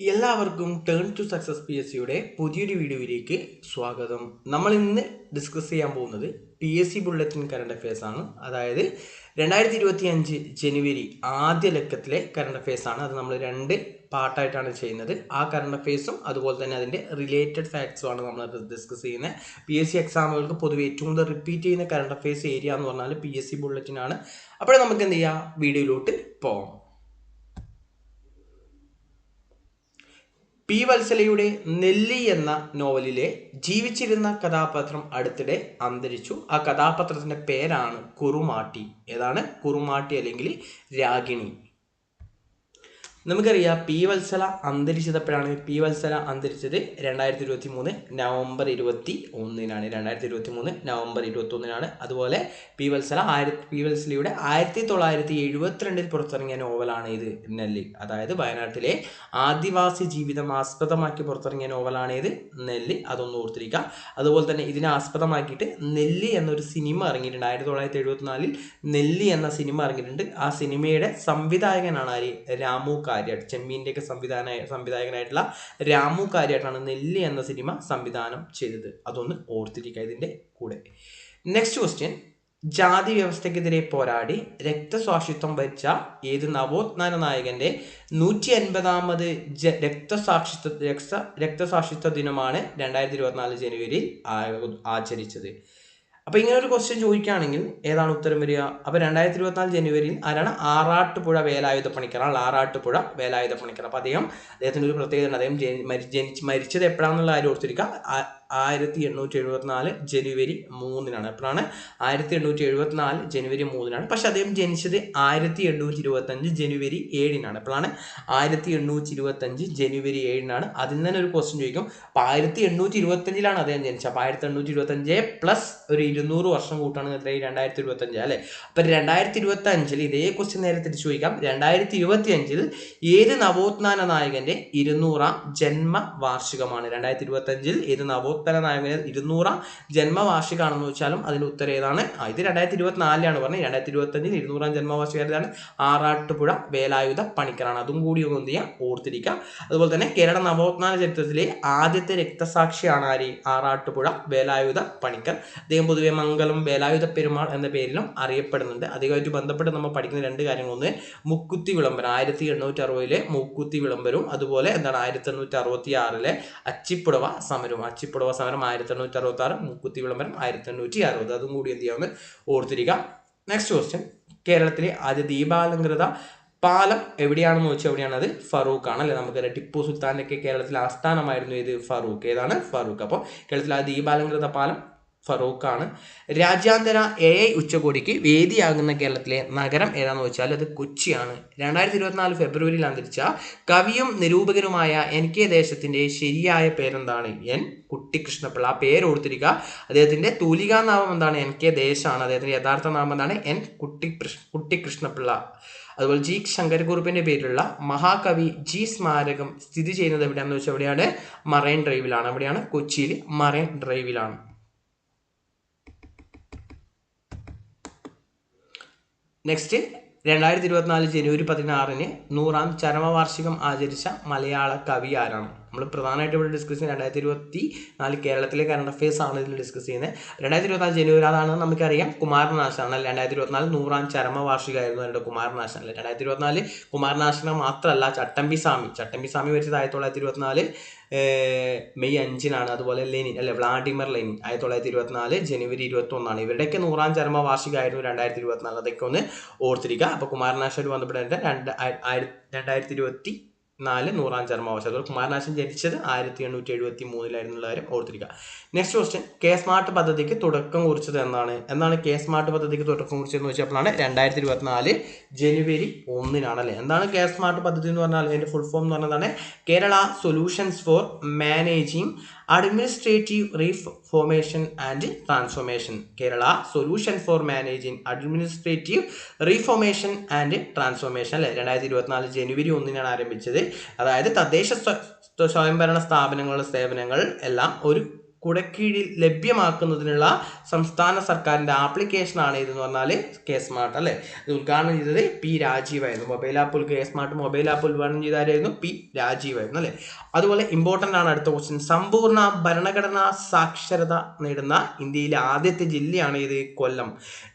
എല്ലാവർക്കും turn to success P S സിയുടെ പുതിയൊരു വീഡിയോയിലേക്ക് സ്വാഗതം. നമ്മൾ ഇന്ന് ഡിസ്കസ് ചെയ്യാൻ പോകുന്നത് P S C bulletin current affairs ആണ്. അതായത് രണ്ടായിരത്തി ഇരുപത്തി അഞ്ച് ജനുവരി ആദ്യ ലക്കത്തിലെ കറണ്ട് അഫയേഴ്സ് ആണ്. അത് നമ്മൾ രണ്ട് പാർട്ടായിട്ടാണ് ചെയ്യുന്നത്. ആ കറണ്ട് അഫയേഴ്സും അതുപോലെ തന്നെ അതിന്റെ റിലേറ്റഡ് ഫാക്ട്സും ആണ് നമ്മൾ ഡിസ്കസ് ചെയ്യുന്നത്. പി എസ് സി എക്സാമുകൾക്ക് പൊതുവെ ഏറ്റവും കൂടുതൽ റിപ്പീറ്റ് ചെയ്യുന്ന കറണ്ട് അഫയേഴ്സ് ഏരിയ എന്ന് പറഞ്ഞാൽ പി എസ് സി ബുള്ളറ്റിനാണ് അപ്പോൾ നമുക്ക് എന്ത് ചെയ്യാം? വീഡിയോയിലോട്ട് പോകാം പി വത്സലയുടെ നെല്ലി എന്ന നോവലിലെ ജീവിച്ചിരുന്ന കഥാപാത്രം അടുത്തിടെ അന്തരിച്ചു. ആ കഥാപാത്രത്തിന്റെ പേരാണ് കുറുമാട്ടി. ഏതാണ്? കുറുമാട്ടി അല്ലെങ്കിൽ രാഗിണി. നമുക്കറിയാം പി വത്സല അന്തരിച്ചതപ്പോഴാണ് പി വത്സല അന്തരിച്ചത് രണ്ടായിരത്തി ഇരുപത്തി മൂന്ന് നവംബർ ഇരുപത്തി ഒന്നിനാണ് രണ്ടായിരത്തി ഇരുപത്തി മൂന്ന് നവംബർ ഇരുപത്തി ഒന്നിനാണ് അതുപോലെ പി വത്സല ആയിരത്തി പി വത്സലയുടെ ആയിരത്തി തൊള്ളായിരത്തി എഴുപത്തിരണ്ടിൽ പുറത്തിറങ്ങിയ നോവലാണ് ഇത് നെല്ലി. അതായത് വയനാട്ടിലെ ആദിവാസി ജീവിതം ആസ്പദമാക്കി പുറത്തിറങ്ങിയ നോവലാണ് ഇത് നെല്ലി. അതൊന്ന് ഓർത്തിരിക്കുക അതുപോലെ തന്നെ ഇതിനെ ആസ്പദമാക്കിയിട്ട് നെല്ലി എന്നൊരു സിനിമ ഇറങ്ങിയിട്ടുണ്ട്. ആയിരത്തി തൊള്ളായിരത്തി എഴുപത്തിനാലിൽ നെല്ലി എന്ന സിനിമ ഇറങ്ങിയിട്ടുണ്ട്. ആ സിനിമയുടെ സംവിധായകനാണ് ആര്? രാമു കാര്യാട്ട് ചെമ്മീന്റെയൊക്കെ സംവിധാന സംവിധായകനായിട്ടുള്ള രാമു കാര്യാട്ടാണ് നെല്ലി എന്ന സിനിമ സംവിധാനം ചെയ്തത്. അതൊന്ന് ഓർത്തിരിക്കുക ഇതിന്റെ കൂടെ. നെക്സ്റ്റ് ക്വസ്റ്റ്യൻ ജാതി വ്യവസ്ഥക്കെതിരെ പോരാടി രക്തസാക്ഷിത്വം ഭരിച്ച ഏത് നവോത്ഥാന നായകന്റെ നൂറ്റി അൻപതാമത് ജ രക്തസാക്ഷിത്വ രക്ത രക്തസാക്ഷിത്വ ദിനമാണ് രണ്ടായിരത്തി ഇരുപത്തിനാല് ജനുവരിയിൽ ആചരിച്ചത്. അപ്പോൾ ഇങ്ങനെ ഒരു ക്വസ്റ്റ്യൻ ചോദിക്കുകയാണെങ്കിൽ ഏതാണ് ഉത്തരം വരിക? അപ്പോൾ രണ്ടായിരത്തി ഇരുപത്തിനാല് ജനുവരിയിൽ ആരാണ് ആറാട്ടുപുഴ വേലായുധ പണിക്കറാണ് ആറാട്ടുപുഴ വേലായുധ പണിക്കർ. അപ്പോൾ അദ്ദേഹം അദ്ദേഹത്തിന്റെ ഒരു പ്രത്യേകത ഉണ്ട്. അദ്ദേഹം ജനിച്ച് മരിച്ചത് എപ്പോഴാണെന്നുള്ള കാര്യം ഓർത്തിരിക്കുക. ആയിരത്തി എണ്ണൂറ്റി എഴുപത്തിനാല് ജനുവരി മൂന്നിനാണ്. എപ്പോഴാണ്? ആയിരത്തി എണ്ണൂറ്റി എഴുപത്തിനാല് ജനുവരി മൂന്നിനാണ്. പക്ഷെ അദ്ദേഹം ജനിച്ചത് ആയിരത്തി എണ്ണൂറ്റി ഇരുപത്തഞ്ച് ജനുവരി ഏഴിനാണ്. എപ്പോഴാണ്? ആയിരത്തി എണ്ണൂറ്റി ഇരുപത്തഞ്ച് ജനുവരി ഏഴിനാണ്. അതിൽ തന്നെ ഒരു ക്വസ്റ്റ്യൻ ചോദിക്കും. അപ്പോൾ ആയിരത്തി എണ്ണൂറ്റി ഇരുപത്തഞ്ചിലാണ് അദ്ദേഹം ജനിച്ചത്. അപ്പോൾ ആയിരത്തി എണ്ണൂറ്റി ഇരുപത്തഞ്ച് പ്ലസ് ഒരു ഇരുന്നൂറ് വർഷം കൂട്ടാണ് എത്ര രണ്ടായിരത്തി ഇരുപത്തഞ്ച് അല്ലേ? അപ്പം രണ്ടായിരത്തി ഇരുപത്തി അഞ്ചിൽ ഇതേ ക്വസ്റ്റ്യൻ നേരെ തിരിച്ചു ചോദിക്കാം. രണ്ടായിരത്തി ഇരുപത്തി അഞ്ചിൽ ഏത് നവോത്ഥാന നായകന്റെ ഇരുന്നൂറാം ജന്മവാർഷികമാണ്? രണ്ടായിരത്തി ഇരുപത്തി അഞ്ചിൽ ഏത് നവോത്ഥാന നായകന്റെ ഇരുന്നൂറാം ജന്മവാർഷികമാണെന്ന് വെച്ചാലും അതിന്റെ ഉത്തരം ഏതാണ്? ഇത് രണ്ടായിരത്തി ഇരുപത്തിനാലിലാണ് പറഞ്ഞത്. രണ്ടായിരത്തി ഇരുപത്തി അഞ്ചിൽ ഇരുന്നൂറാം ജന്മവാർഷികം ഏതാണ്? ആറാട്ടുപുഴ വേലായുധ പണിക്കറാണ്. അതും കൂടി ഒന്ന് എന്ത് ചെയ്യാം? ഓർത്തിരിക്കാം. അതുപോലെ തന്നെ കേരള നവോത്ഥാന ചരിത്രത്തിലെ ആദ്യത്തെ രക്തസാക്ഷിയാണ് ആര്? ആറാട്ടുപുഴ വേലായുധ പണിക്കർ. അദ്ദേഹം പൊതുവെ മംഗളം വേലായുധ പെരുമാൾ എന്ന പേരിലും അറിയപ്പെടുന്നുണ്ട്. അധികമായിട്ട് ബന്ധപ്പെട്ട് നമ്മൾ പഠിക്കുന്ന രണ്ട് കാര്യങ്ങൾ ഒന്ന് മുക്കുത്തി വിളംബരം. ആയിരത്തി എണ്ണൂറ്റി അറുപതിലെ മുക്കുത്തി വിളംബരവും അതുപോലെ എന്താണ്? ആയിരത്തി എണ്ണൂറ്റി അറുപത്തി ആറിലെ അച്ചിപ്പുടവ സമരവും. അച്ചിപ്പുടവ സമരം ആയിരത്തി എണ്ണൂറ്റി അറുപത്തി ആറ് മുക്കുത്തി വിളംബരം ആയിരത്തി എണ്ണൂറ്റി അറുപത് അതും കൂടി എന്ത് ചെയ്യാമെന്ന് ഓർത്തിരിക്കാം. നെക്സ്റ്റ് ക്വസ്റ്റ്യൻ കേരളത്തിലെ ആദ്യ ദീപാലങ്കൃത പാലം എവിടെയാണെന്ന് വെച്ചാൽ എവിടെയാണ്? അത് ഫറൂഖ് ആണ് അല്ലെ? നമുക്കറിയാം ടിപ്പു സുൽത്താന്റെ ഒക്കെ കേരളത്തിലെ ആസ്ഥാനമായിരുന്നു ഇത് ഫറൂഖ്. ഏതാണ്? ഫറൂഖ്. അപ്പോൾ കേരളത്തിലെ ആദ്യ ദീപാലങ്കൃത പാലം ഫറൂഖാണ്. രാജ്യാന്തര എ ഐ ഉച്ചകോടിക്ക് വേദിയാകുന്ന കേരളത്തിലെ നഗരം ഏതാണെന്ന് വെച്ചാൽ അത് കൊച്ചിയാണ്. രണ്ടായിരത്തി ഇരുപത്തിനാല് ഫെബ്രുവരിയിൽ അന്തരിച്ച കവിയും നിരൂപകനുമായ എൻ കെ ദേശത്തിന്റെ ശരിയായ പേരെന്താണ്? എൻ കുട്ടിക്കൃഷ്ണപിള്ള ആ പേര് ഓർത്തിരിക്കുക. അദ്ദേഹത്തിന്റെ തൂലികാ നാമം എന്താണ്? എൻ കെ ദേശാണ്. അദ്ദേഹത്തിന്റെ യഥാർത്ഥ നാമം എന്താണ്? എൻ കുട്ടി കുട്ടിക്കൃഷ്ണപിള്ള അതുപോലെ ജി ശങ്കരക്കുറുപ്പിന്റെ പേരിലുള്ള മഹാകവി ജി സ്മാരകം സ്ഥിതി ചെയ്യുന്നത് എവിടെയാണെന്ന് വെച്ചാൽ എവിടെയാണ് മറൈൻ ഡ്രൈവിലാണ്. എവിടെയാണ് കൊച്ചിയിൽ മറൈൻ ഡ്രൈവിലാണ്. നെക്സ്റ്റ് രണ്ടായിരത്തി ഇരുപത്തിനാല് ജനുവരി പതിനാറിന് നൂറാം ചരമവാർഷികം ആചരിച്ച മലയാള കവി ആരാണ്? നമ്മൾ പ്രധാനമായിട്ട് ഇവിടെ ഡിസ്കസ് ചെയ്യുന്നത് രണ്ടായിരത്തി ഇരുപത്തി നാല് കേരളത്തിലെ കറണ്ട് അഫയേഴ്സ് ആണ് ഇതിൽ ഡിസ്കസ് ചെയ്യുന്നത്. രണ്ടായിരത്തി ഇരുപത്തിനാല് ജനുവരി അതാണ് നമുക്കറിയാം. കുമാരനാശാണ് രണ്ടായിരത്തി ഇരുപത്തിനാല് നൂറാം ചരമവാർഷികമായിരുന്നു എന്റെ കുമാരനാശാൻ രണ്ടായിരത്തി ഇരുപത്തിനാല് കുമാരനാശന മാത്രമല്ല ചട്ടമ്പി സ്വാമി ചട്ടമ്പി സ്വാമി വരിച്ചത് ആയിരത്തി തൊള്ളായിരത്തി ഇരുപത്തിനാല്. മെയ് അഞ്ചിനാണ്. അതുപോലെ ലെനിൻ അല്ലെ വ്ളാഡിമർ ലെനിൻ ആയിരത്തി തൊള്ളായിരത്തി ഇരുപത്തിനാല് ജനുവരി ഇരുപത്തി ഒന്നാണ് ഇവരുടെയൊക്കെ നൂറാം ചരമ വാർഷികമായിരുന്നു രണ്ടായിരത്തി ഇരുപത്തിനാല് അതൊക്കെ ഒന്ന് ഓർത്തിരിക്കുക. അപ്പോൾ കുമാരനാശാൻ ബന്ധപ്പെട്ട് രണ്ട് രണ്ടായിരത്തി ഇരുപത്തി നാല് നൂറാം അതുപോലെ കുമാരനാശൻ ജനിച്ചത് ആയിരത്തി എണ്ണൂറ്റി എഴുപത്തി മൂന്നിലായിരുന്നുള്ള ഓർത്തിരിക്കുക. നെക്സ്റ്റ് ക്വസ്റ്റ്യൻ കെ സ്മാർട്ട് പദ്ധതിക്ക് തുടക്കം കുറിച്ചത് എന്നാണ് എന്താണ് കെ സ്മാർട്ട് പദ്ധതിക്ക് തുടക്കം കുറിച്ചതെന്ന് വെച്ചപ്പോഴാണ് രണ്ടായിരത്തി ഇരുപത്തിനാല് ജനുവരി ഒന്നിനാണ് അല്ലേ എന്താണ് കെ സ്മാർട്ട് പദ്ധതി എന്ന് പറഞ്ഞാൽ അതിന്റെ ഫുൾ ഫോം എന്ന് പറഞ്ഞതാണ് Kerala solutions for managing administrative reformation and transformation Kerala solution for managing administrative reformation and transformation അല്ലെ? രണ്ടായിരത്തി ഇരുപത്തിനാല് ജനുവരി ഒന്നിനാണ് ആരംഭിച്ചത്. അതായത് തദ്ദേശ സ്വയംഭരണ സ്ഥാപനങ്ങളുടെ സേവനങ്ങൾ എല്ലാം ഒരു കുടക്കീഴിൽ ലഭ്യമാക്കുന്നതിനുള്ള സംസ്ഥാന സർക്കാരിന്റെ ആപ്ലിക്കേഷനാണ് ഇതെന്ന് പറഞ്ഞാൽ കെ സ്മാർട്ട് അല്ലേ? ഇത് ഉദ്ഘാടനം ചെയ്തത് P രാജീവായിരുന്നു. Mobile app K smart mobile app ഉദ്ഘാടനം ചെയ്താരായിരുന്നു പി രാജീവായിരുന്നു അല്ലേ? അതുപോലെ ഇമ്പോർട്ടന്റ് ആണ് അടുത്ത ക്വസ്റ്റ്യൻ സമ്പൂർണ ഭരണഘടനാ സാക്ഷരത നേടുന്ന ഇന്ത്യയിലെ ആദ്യത്തെ ജില്ലയാണ് ഇത് കൊല്ലം.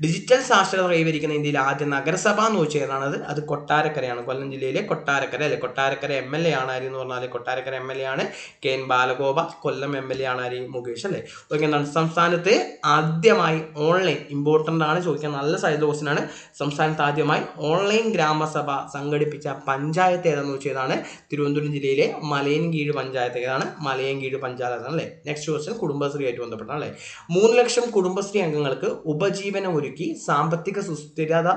ഡിജിറ്റൽ സാക്ഷരത കൈവരിക്കുന്ന ഇന്ത്യയിലെ ആദ്യ നഗരസഭ എന്ന് ചോദിച്ചതാണത് അത് കൊട്ടാരക്കരയാണ്. കൊല്ലം ജില്ലയിലെ കൊട്ടാരക്കര അല്ലെ? കൊട്ടാരക്കര എം എൽ എ ആണ് എന്ന് പറഞ്ഞാൽ കൊട്ടാരക്കര എം എൽ എ ആണ്. K N Balagopal Kollam M L A ആണ് ആര്? മുകേഷ് അല്ലേ? ഓക്കെ എന്താണ് സംസ്ഥാനത്ത് ആദ്യമായി ഓൺലൈൻ ഇമ്പോർട്ടന്റ് ആണ് ചോദിക്കാൻ നല്ല സൈഡ് ക്വസ്റ്റ്യൻ ആണ്. സംസ്ഥാനത്ത് ആദ്യമായി ഓൺലൈൻ ഗ്രാമസഭ സംഘടിപ്പിച്ച പഞ്ചായത്ത് ഏതാണെന്ന് ചോദിച്ചതാണ് തിരുവനന്തപുരം ജില്ലയിലെ മലയൻകീഴ് പഞ്ചായത്ത് ഏതാണ്? മലയൻകീഴ് പഞ്ചായത്ത് അല്ലേ? നെക്സ്റ്റ് ക്വസ്റ്റ്യൻ കുടുംബശ്രീയായിട്ട് ബന്ധപ്പെട്ടാണ് അല്ലേ? മൂന്ന് ലക്ഷം കുടുംബശ്രീ അംഗങ്ങൾക്ക് ഉപജീവനം ഒരുക്കി സാമ്പത്തിക സുസ്ഥിരത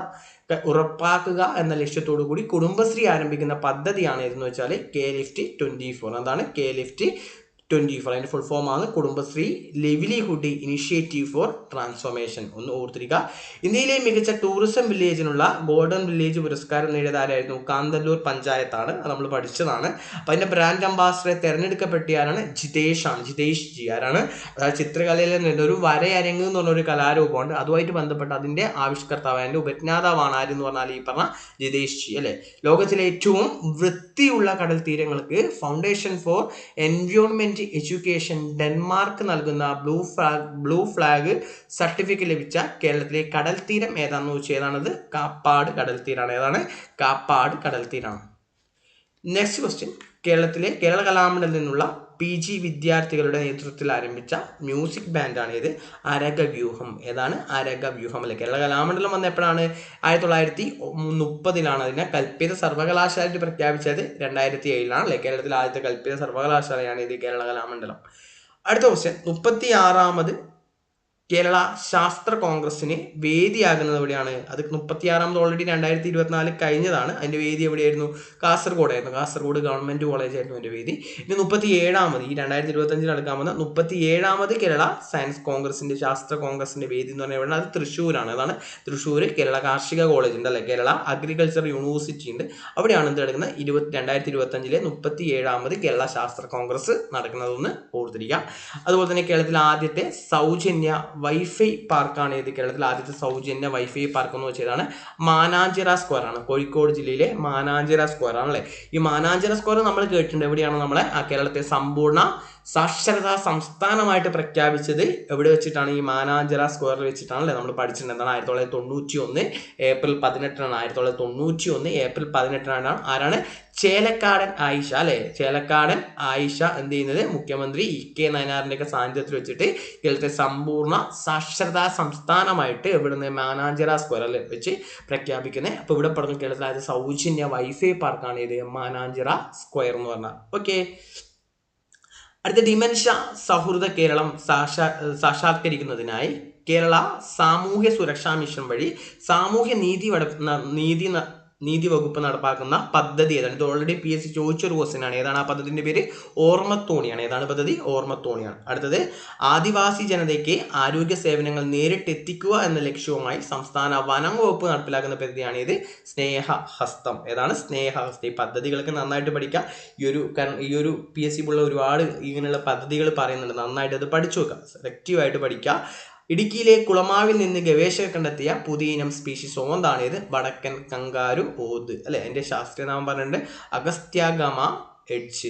ഉറപ്പാക്കുക എന്ന ലക്ഷ്യത്തോടു കൂടി കുടുംബശ്രീ ആരംഭിക്കുന്ന പദ്ധതിയാണ് ഏതെന്ന് വെച്ചാൽ കെ ലിഫ്റ്റ് ട്വന്റി ഫോർ അതാണ് കെ ലിഫ്റ്റ് ട്വന്റി ഫോർ അതിന്റെ ഫുൾ ഫോം ആണ്. Kudumbashree livelihood initiative for transformation ഒന്ന് ഓർത്തിരിക്കുക ഇന്ത്യയിലെ മികച്ച ടൂറിസം വില്ലേജിനുള്ള ഗോൾഡൻ വില്ലേജ് പുരസ്കാരം നേടിയത് ആരായിരുന്നു? കാന്തല്ലൂർ പഞ്ചായത്താണ്. അത് നമ്മൾ പഠിച്ചതാണ്. അപ്പോൾ അതിന്റെ ബ്രാൻഡ് അംബാസിഡറെ തിരഞ്ഞെടുക്കപ്പെട്ട ആരാണ്? ജിതേഷ് ആണ് ജിതേഷ് ജി ആരാണ്? അതായത് ചിത്രകലയിൽ ഒരു വരയരങ്ങ് എന്ന് പറഞ്ഞൊരു കലാരൂപമുണ്ട്. അതുമായിട്ട് ബന്ധപ്പെട്ട് അതിന്റെ ആവിഷ്കർത്താവ് അതിന്റെ ഉപജ്ഞാതാവാണ് ആരെന്ന് പറഞ്ഞാൽ ഈ പറഞ്ഞ ജിതേഷ് ജി അല്ലേ? ലോകത്തിലെ ഏറ്റവും വൃത്തിയുള്ള കടൽ തീരങ്ങൾക്ക് foundation for environment education Denmark നൽകുന്ന blue flag blue flag certificate ലഭിച്ച കേരളത്തിലെ കടൽ തീരം ഏതാണെന്ന് ചോദിച്ചാൽ ഏതാണത്? കാപ്പാട് കടൽ തീരാണ് ഏതാണ്? കാപ്പാട് കടൽ തീരാണ് നെക്സ്റ്റ് ക്വസ്റ്റ്യൻ കേരളത്തിലെ കേരള കലാമണ്ഡലിൽ നിന്നുള്ള പി ജി വിദ്യാർത്ഥികളുടെ നേതൃത്വത്തിൽ ആരംഭിച്ച മ്യൂസിക് ബാൻഡാണ് ഇത്. അരകവ്യൂഹം. ഏതാണ്? അരകവ്യൂഹം അല്ലെ? കേരള കലാമണ്ഡലം വന്ന എപ്പോഴാണ്? ആയിരത്തി തൊള്ളായിരത്തി മുപ്പതിലാണ് അതിനെ കൽപ്പിത സർവകലാശാലയായിട്ട് പ്രഖ്യാപിച്ചത്. രണ്ടായിരത്തി ഏഴിലാണ് അല്ലെ? കേരളത്തിലെ ആദ്യത്തെ കൽപ്പിത സർവകലാശാലയാണ് ഇത് കേരള കലാമണ്ഡലം. അടുത്ത ക്വസ്റ്റ്യൻ മുപ്പത്തി ആറാമത് കേരള ശാസ്ത്ര കോൺഗ്രസിന് വേദിയാകുന്നത് എവിടെയാണ്? അത് മുപ്പത്തിയാറാമത് ഓൾറെഡി രണ്ടായിരത്തി ഇരുപത്തിനാല് കഴിഞ്ഞതാണ്. അതിന്റെ വേദി എവിടെയായിരുന്നു? കാസർഗോഡായിരുന്നു കാസർഗോഡ് ഗവൺമെന്റ് കോളേജ് ആയിരുന്നു അതിന്റെ വേദി. ഇനി മുപ്പത്തി ഏഴാമത് ഈ രണ്ടായിരത്തി ഇരുപത്തഞ്ചിൽ നടക്കാമെന്ന മുപ്പത്തി ഏഴാമത് കേരള സയൻസ് കോൺഗ്രസിന്റെ ശാസ്ത്ര കോൺഗ്രസിന്റെ വേദി എന്ന് പറഞ്ഞാൽ അത് തൃശ്ശൂരാണ്. അതാണ് തൃശ്ശൂർ കേരള കാർഷിക കോളേജ് ഉണ്ട് അല്ലേ? കേരള അഗ്രികൾച്ചർ യൂണിവേഴ്സിറ്റി ഉണ്ട്. അവിടെയാണ് എന്ത് നടക്കുന്നത്? ഇരുപത്തി രണ്ടായിരത്തി ഇരുപത്തഞ്ചിലെ മുപ്പത്തി ഏഴാമത് കേരള ശാസ്ത്ര കോൺഗ്രസ് നടക്കുന്നതെന്ന് ഓർത്തിരിക്കുക അതുപോലെ തന്നെ കേരളത്തിലെ ആദ്യത്തെ സൗജന്യ വൈഫൈ പാർക്കാണ് ഇത് കേരളത്തിൽ ആദ്യത്തെ സൗജന്യ വൈഫൈ പാർക്ക് എന്ന് വെച്ചതാണ്. മാനാഞ്ചിറ സ്ക്വയർ ആണ്. കോഴിക്കോട് ജില്ലയിലെ മാനാഞ്ചിറ സ്ക്വയർ ആണല്ലേ? ഈ മാനാഞ്ചിറ സ്ക്വയർ നമ്മൾ കേട്ടിട്ടുണ്ട്. എവിടെയാണ് നമ്മളെ? കേരളത്തെ സമ്പൂർണ സാക്ഷരതാ സംസ്ഥാനമായിട്ട് പ്രഖ്യാപിച്ചത് എവിടെ വെച്ചിട്ടാണ്? ഈ മാനാഞ്ചിറ സ്ക്വയറിൽ വെച്ചിട്ടാണല്ലേ നമ്മൾ പഠിച്ചിട്ടുണ്ട് എന്താണ് ആയിരത്തി തൊള്ളായിരത്തി തൊണ്ണൂറ്റി ഒന്ന് ഏപ്രിൽ പതിനെട്ടിനാണ്. ആയിരത്തി തൊള്ളായിരത്തി തൊണ്ണൂറ്റി ഒന്ന് ഏപ്രിൽ പതിനെട്ടിനാണ്. ആരാണ്? ചേലക്കാടൻ ആയിഷ അല്ലെ? ചേലക്കാടൻ ആയിഷ എന്ത് ചെയ്യുന്നത്? മുഖ്യമന്ത്രി ഇ കെ നയനാറിന്റെ ഒക്കെ സാന്നിധ്യത്തിൽ വെച്ചിട്ട് ഇതിലത്തെ സമ്പൂർണ സാക്ഷരതാ സംസ്ഥാനമായിട്ട് ഇവിടുന്ന് മാനാഞ്ചിറ സ്ക്വയറിൽ വെച്ച് പ്രഖ്യാപിക്കുന്നത്. അപ്പോൾ ഇവിടെ പറഞ്ഞു കേരളത്തിൽ അതായത് സൗജന്യ വൈഫൈ പാർക്കാണ് ഇത് മാനാഞ്ചിറ സ്ക്വയർ എന്ന് പറഞ്ഞാൽ. ഓക്കെ. അടുത്ത ഡിമെൻഷ സൗഹൃദ കേരളം സാക്ഷാ സാക്ഷാത്കരിക്കുന്നതിനായി കേരള സാമൂഹ്യ സുരക്ഷാ മിഷൻ വഴി സാമൂഹ്യ നീതി നീതി നീതി വകുപ്പ് നടപ്പാക്കുന്ന പദ്ധതി ഏതാണ്? ഇത് ഓൾറെഡി പി എസ് സി ചോദിച്ചൊരു ക്വസ്റ്റ്യൻ ആണ്. ഏതാണ് ആ പദ്ധതിന്റെ പേര്? ഓർമ്മത്തോണിയാണ്. ഏതാണ് പദ്ധതി? ഓർമ്മത്തോണിയാണ്. അടുത്തത് ആദിവാസി ജനതയ്ക്ക് ആരോഗ്യ സേവനങ്ങൾ നേരിട്ട് എത്തിക്കുക എന്ന ലക്ഷ്യവുമായി സംസ്ഥാന വനം വകുപ്പ് നടപ്പിലാക്കുന്ന പദ്ധതിയാണ് ഇത്. സ്നേഹഹസ്തം ഏതാണ്? സ്നേഹഹസ്തം ഈ പദ്ധതികളൊക്കെ നന്നായിട്ട് പഠിക്കാം. ഈ ഒരു ഈ ഒരു പി എസ് സി ഉള്ള ഒരുപാട് ഇങ്ങനെയുള്ള പദ്ധതികൾ പറയുന്നുണ്ട്. നന്നായിട്ട് അത് പഠിച്ചു വെക്കുക സെലക്റ്റീവായിട്ട് പഠിക്കുക ഇടുക്കിയിലെ കുളമാവിൽ നിന്ന് ഗവേഷകർ കണ്ടെത്തിയ പുതിയ ഇനം സ്പീഷീസ് ഓന്താണ് ഇത് വടക്കൻ കങ്കാരു ഓത് അല്ലെ? എന്റെ ശാസ്ത്രീയ നാമം പറഞ്ഞിട്ടുണ്ട്. അഗസ്ത്യാഗമ എഡ്ജ്.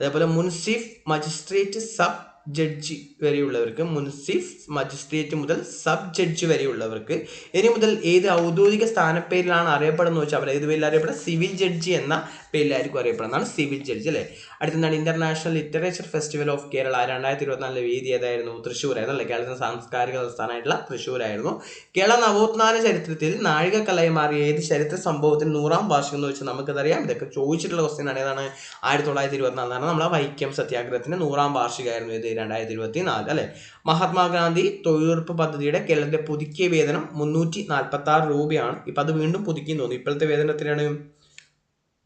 അതേപോലെ മുൻസിഫ് മജിസ്ട്രേറ്റ് സബ് ജഡ്ജി വരെയുള്ളവർക്ക് മുൻസിഫ് മജിസ്ട്രേറ്റ് മുതൽ സബ് ജഡ്ജി വരെയുള്ളവർക്ക്. ഇനി മുതൽ ഏത് ഔദ്യോഗിക സ്ഥാനപ്പേരിലാണ് അറിയപ്പെടുന്നത് വെച്ചാൽ അവർ ഏത് പേരിൽ അറിയപ്പെടുന്നത്? സിവിൽ ജഡ്ജി എന്ന പേരിലായിരിക്കും അറിയപ്പെടുന്നതാണ് സിവിൽ ജഡ്ജി അല്ലേ? അടുത്തെന്താണ് international literature festival of Kerala. രണ്ടായിരത്തി ഇരുപത്തിനാലിലെ വേദി ഏതായിരുന്നു? തൃശ്ശൂരായിരുന്നു അല്ലേ? കേരളത്തിന്റെ സാംസ്കാരിക തലസ്ഥാനമായിട്ടുള്ള തൃശ്ശൂരായിരുന്നു കേരള നവോത്ഥാന ചരിത്രത്തിൽ നാഴികക്കല്ലായി മാറിയ ഏത് ചരിത്ര സംഭവത്തിന് നൂറാം വാർഷികം എന്ന് വെച്ചാൽ നമുക്കതറിയാം. ഇതൊക്കെ ചോദിച്ചിട്ടുള്ള ക്വസ്റ്റ്യൻ ആണ്. ഏതാണ്? ആയിരത്തി തൊള്ളായിരത്തി ഇരുപത്തിനാലിലാണ് നമ്മളെ വൈക്കം സത്യാഗ്രഹത്തിന്റെ നൂറാം വാർഷികമായിരുന്നു ഇത്. രണ്ടായിരത്തി ഇരുപത്തി നാല് അല്ലെ? മഹാത്മാഗാന്ധി തൊഴിലുറപ്പ് പദ്ധതിയുടെ കേരളത്തിലെ പുതുക്കിയ വേതനം മുന്നൂറ്റി നാൽപ്പത്തി ആറ് രൂപയാണ്. ഇപ്പം അത് വീണ്ടും പുതുക്കി തോന്നി ഇപ്പോഴത്തെ വേതനം എത്രയാണ്?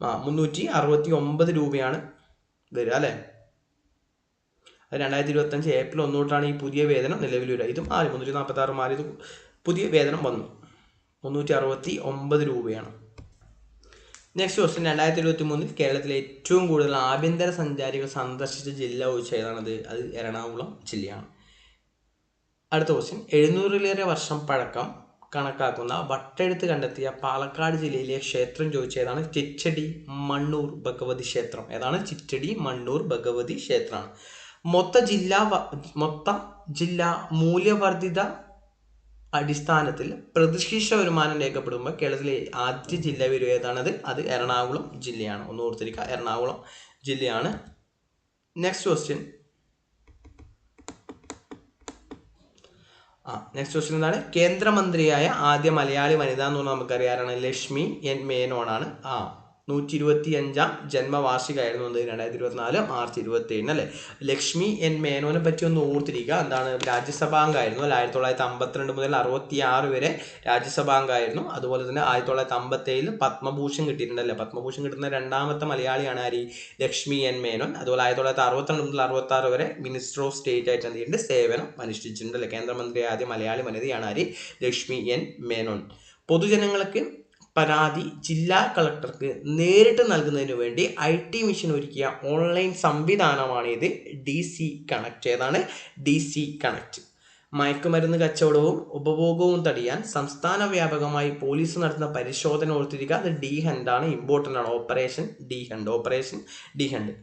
ആ മുന്നൂറ്റി അറുപത്തി ഒമ്പത് രൂപയാണ് വരിക അല്ലേ? അത് രണ്ടായിരത്തി ഇരുപത്തഞ്ച് ഏപ്രിൽ ഒന്ന് തൊട്ടാണ് ഈ പുതിയ വേതനം നിലവിൽ വരിക. ഇതും മാറി മുന്നൂറ്റി നാൽപ്പത്തി ആറ് മാറി പുതിയ വേതനം വന്നു. മുന്നൂറ്റി അറുപത്തി ഒമ്പത് രൂപയാണ്. നെക്സ്റ്റ് ക്വസ്റ്റ്യൻ രണ്ടായിരത്തി ഇരുപത്തി മൂന്നിൽ കേരളത്തിലെ ഏറ്റവും കൂടുതൽ ആഭ്യന്തര സഞ്ചാരികൾ സന്ദർശിച്ച ജില്ല ചോദിച്ചാൽ ഏതാണത് അത് എറണാകുളം ജില്ലയാണ്. അടുത്ത ക്വസ്റ്റ്യൻ എഴുന്നൂറിലേറെ വർഷം പഴക്കം കണക്കാക്കുന്ന വട്ടെഴുത്ത് കണ്ടെത്തിയ പാലക്കാട് ജില്ലയിലെ ക്ഷേത്രം ചോദിച്ചതാണ് ചിറ്റടി മണ്ണൂർ ഭഗവതി ക്ഷേത്രം. ഏതാണ്? ചിറ്റടി മണ്ണൂർ ഭഗവതി ക്ഷേത്രമാണ്. മൊത്ത ജില്ലാ മൊത്ത ജില്ലാ മൂല്യവർദ്ധിത അടിസ്ഥാനത്തിൽ പ്രതിശീർഷ വരുമാനം രേഖപ്പെടുമ്പോൾ കേരളത്തിലെ ആദ്യ ജില്ല വരും ഏതാണത്? അത് എറണാകുളം ജില്ലയാണ്. ഒന്ന് ഓർത്തിരിക്കുക. എറണാകുളം ജില്ലയാണ്. നെക്സ്റ്റ് ക്വസ്റ്റ്യൻ ആ നെക്സ്റ്റ് ക്വസ്റ്റ്യൻ എന്താണ്? കേന്ദ്രമന്ത്രിയായ ആദ്യ മലയാളി വനിത എന്ന് പറഞ്ഞാൽ നമുക്കറിയാറാണ് ലക്ഷ്മി എൻ മേനോനാണ് ആ നൂറ്റി ഇരുപത്തി അഞ്ചാം ജന്മവാർഷികമായിരുന്നു എന്ത് രണ്ടായിരത്തി ഇരുപത്തിനാല് മാർച്ച് ഇരുപത്തി ഏഴിന് അല്ലേ? ലക്ഷ്മി എൻ മേനോനെ പറ്റി ഒന്ന് ഓർത്തിരിക്കുക. എന്താണ്? രാജ്യസഭാംഗമായിരുന്നു. അല്ലെ ആയിരത്തി തൊള്ളായിരത്തി അമ്പത്തിരണ്ട് മുതൽ അറുപത്തി ആറ് വരെ രാജ്യസഭാംഗമായിരുന്നു. അതുപോലെ തന്നെ ആയിരത്തി തൊള്ളായിരത്തി അമ്പത്തി ഏഴിൽ പത്മഭൂഷൺ കിട്ടിയിട്ടുണ്ടല്ലേ പത്മഭൂഷൺ കിട്ടുന്ന രണ്ടാമത്തെ മലയാളിയാണ് ആര്? ലക്ഷ്മി എൻ മേനോൻ. അതുപോലെ ആയിരത്തി തൊള്ളായിരത്തി അറുപത്തിരണ്ട് മുതൽ അറുപത്തി ആറ് വരെ മിനിസ്റ്റർ ഓഫ് സ്റ്റേറ്റ് ആയിട്ട് എന്ത് ചെയ്യുന്നുണ്ട് സേവനം അനുഷ്ഠിച്ചിട്ടുണ്ട് അല്ലേ? കേന്ദ്രമന്ത്രി ആദ്യ മലയാളി വനിതയാണ് ആര്? ലക്ഷ്മി എൻ മേനോൻ. പൊതുജനങ്ങൾക്ക് പരാതി ജില്ലാ കളക്ടർക്ക് നേരിട്ട് നൽകുന്നതിനു വേണ്ടി ഐ ടി മിഷൻ ഒരുക്കിയ ഓൺലൈൻ സംവിധാനമാണ് ഇത് ഡി സി കണക്ട് ഏതാണ്? D C connect. മയക്കുമരുന്ന് കച്ചവടവും ഉപഭോഗവും തടയാൻ സംസ്ഥാന വ്യാപകമായി പോലീസ് നടത്തുന്ന പരിശോധന ഓർത്തിരിക്കുക. അത് ഡി ഹണ്ടാണ് ഇമ്പോർട്ടന്റ് ആണ്. Operation D hunt. Operation D hunt.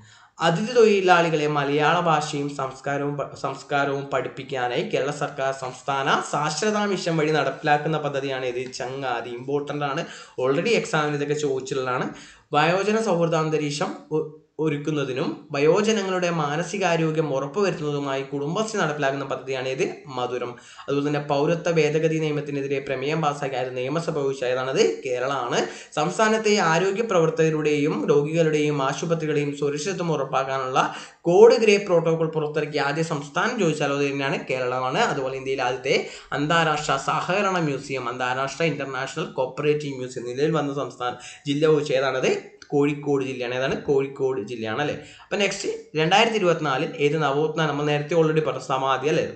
അതിഥി തൊഴിലാളികളെ മലയാള ഭാഷയും സംസ്കാരവും സംസ്കാരവും പഠിപ്പിക്കാനായി കേരള സർക്കാർ സംസ്ഥാന സാക്ഷരതാ മിഷൻ വഴി നടപ്പിലാക്കുന്ന പദ്ധതിയാണ് ഇത്. ചങ്ങാതി ഇമ്പോർട്ടന്റ് ആണ്. ഓൾറെഡി എക്സാമിന് ഇതൊക്കെ ചോദിച്ചിട്ടുള്ളതാണ്. വയോജന സൗഹൃദ അന്തരീക്ഷം ഒ- ഒരുക്കുന്നതിനും വയോജനങ്ങളുടെ മാനസികാരോഗ്യം ഉറപ്പുവരുത്തുന്നതുമായി കുടുംബശ്രീ നടപ്പിലാക്കുന്ന പദ്ധതിയാണ് ഇത് മധുരം. അതുപോലെ തന്നെ പൗരത്വ ഭേദഗതി നിയമത്തിനെതിരെ പ്രമേയം പാസ്സാക്കിയ നിയമസഭ വിഷയതാണത് കേരളമാണ്. സംസ്ഥാനത്തെ ആരോഗ്യ പ്രവർത്തകരുടെയും രോഗികളുടെയും ആശുപത്രികളുടെയും സുരക്ഷിതത്വം ഉറപ്പാക്കാനുള്ള കോഡ് ഗ്രേ പ്രോട്ടോകോൾ പുറത്തിറക്കിയ ആദ്യ സംസ്ഥാനം ചോദിച്ചാൽ അത് തന്നെയാണ് കേരളമാണ്. അതുപോലെ ഇന്ത്യയിലെ ആദ്യത്തെ അന്താരാഷ്ട്ര സഹകരണ മ്യൂസിയം അന്താരാഷ്ട്ര ഇന്റർനാഷണൽ കോപ്പറേറ്റീവ് മ്യൂസിയം നിലവിൽ വന്ന സംസ്ഥാനം ജില്ല ഉച്ചയതാണത് കോഴിക്കോട് ജില്ലയാണ്. ഏതാണ്? കോഴിക്കോട് ജില്ലയാണ് അല്ലേ അപ്പം നെക്സ്റ്റ് രണ്ടായിരത്തി ഇരുപത്തിനാലിൽ ഏത് നവോത്ന നമ്മൾ നേരത്തെ ഓൾറെഡി പറഞ്ഞ സമാധി അല്ലേ?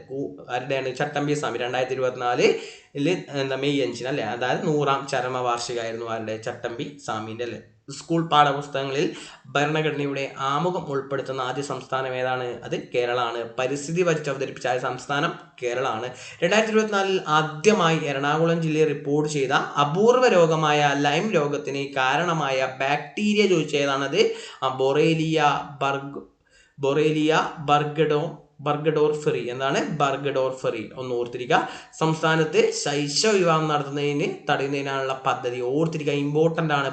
ആരുടെയാണ്? ചട്ടമ്പി സ്വാമി രണ്ടായിരത്തി ഇരുപത്തിനാലിൽ എന്താ മെയ് അഞ്ചിന് അല്ലേ? അതായത് നൂറാം ചരമ വാർഷികമായിരുന്നു ആരുടെ? ചട്ടമ്പി സ്വാമിന്റെ അല്ലേ? സ്കൂൾ പാഠപുസ്തകങ്ങളിൽ ഭരണഘടനയുടെ ആമുഖം ഉൾപ്പെടുത്തുന്ന ആദ്യ സംസ്ഥാനം ഏതാണ്? അത് കേരളമാണ്. പരിസ്ഥിതി വരച്ച് അവതരിപ്പിച്ച ആദ്യ സംസ്ഥാനം കേരളമാണ്. രണ്ടായിരത്തി ഇരുപത്തിനാലിൽ ആദ്യമായി എറണാകുളം ജില്ലയിൽ റിപ്പോർട്ട് ചെയ്ത അപൂർവ രോഗമായ ലൈം രോഗത്തിന് കാരണമായ ബാക്ടീരിയ ചോദിച്ച ഏതാണത് ബൊറേലിയ ബർഗ് ബൊറേലിയ ബർഗഡോ ബർഗഡോർഫെറി എന്താണ്? ബർഗഡോർഫെറി ഒന്ന് ഓർത്തിരിക്കുക. സംസ്ഥാനത്ത് ശൈശവ വിവാഹം നടത്തുന്നതിന് തടയുന്നതിനുള്ള പദ്ധതി. ഓർത്തിരിക്കുക ഇമ്പോർട്ടന്റ് ആണ്.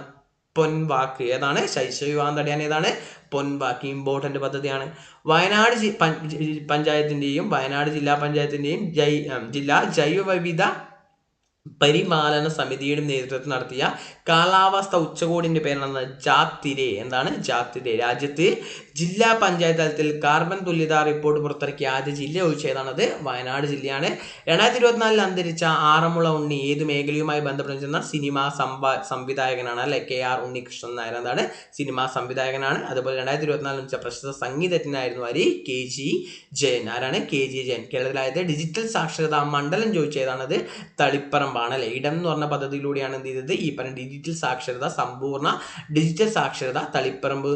പൊൻവാക്ക്. ഏതാണ്? ശൈശവ വിവാഹം തടയാൻ ഏതാണ്? പൊൻവാക്ക്. ഇമ്പോർട്ടന്റ് പദ്ധതിയാണ്. വയനാട് പഞ്ചായത്തിന്റെയും വയനാട് ജില്ലാ പഞ്ചായത്തിന്റെയും ജൈ ജില്ലാ ജൈവവൈവിധ പരിപാലന സമിതിയുടെ നേതൃത്വത്തിൽ നടത്തിയ കാലാവസ്ഥ ഉച്ചകോടിന്റെ പേരാണ് ജാത്തിരെ എന്താണ്? ജാത്തിരെ രാജ്യത്ത് ജില്ലാ പഞ്ചായത്ത് തലത്തിൽ കാർബൺ തുല്യതാ റിപ്പോർട്ട് പുറത്തിറക്കിയ ആദ്യ ജില്ല ഒഴിച്ചേതാണത് വയനാട് ജില്ലയാണ്. രണ്ടായിരത്തി ഇരുപത്തിനാലിൽ അന്തരിച്ച ആറന്മുള ഉണ്ണി ഏത് മേഖലയുമായി ബന്ധപ്പെട്ടിരുന്ന സിനിമ സംവാ സംവിധായകനാണ് അല്ലെ? കെ ആർ ഉണ്ണികൃഷ്ണൻ നായർ എന്താണ് സിനിമാ സംവിധായകനാണ്. അതുപോലെ രണ്ടായിരത്തി ഇരുപത്തിനാലിൽ വെച്ച പ്രശസ്ത സംഗീതജ്ഞനായിരുന്നു ആര്? K G Jayan. ആരാണ്? K G Jayan. കേരളത്തിലായത് ഡിജിറ്റൽ സാക്ഷരതാ മണ്ഡലം ചോദിച്ചതാണത് തളിപ്പറമ്പാണ് അല്ലെ? ഇടം എന്ന് പറഞ്ഞ പദ്ധതിയിലൂടെയാണ് എന്ത് ചെയ്തത്? ഈ പറഞ്ഞ ഡിജിറ്റൽ സാക്ഷരത സമ്പൂർണ ഡിജിറ്റൽ സാക്ഷരത തളിപ്പറമ്പ്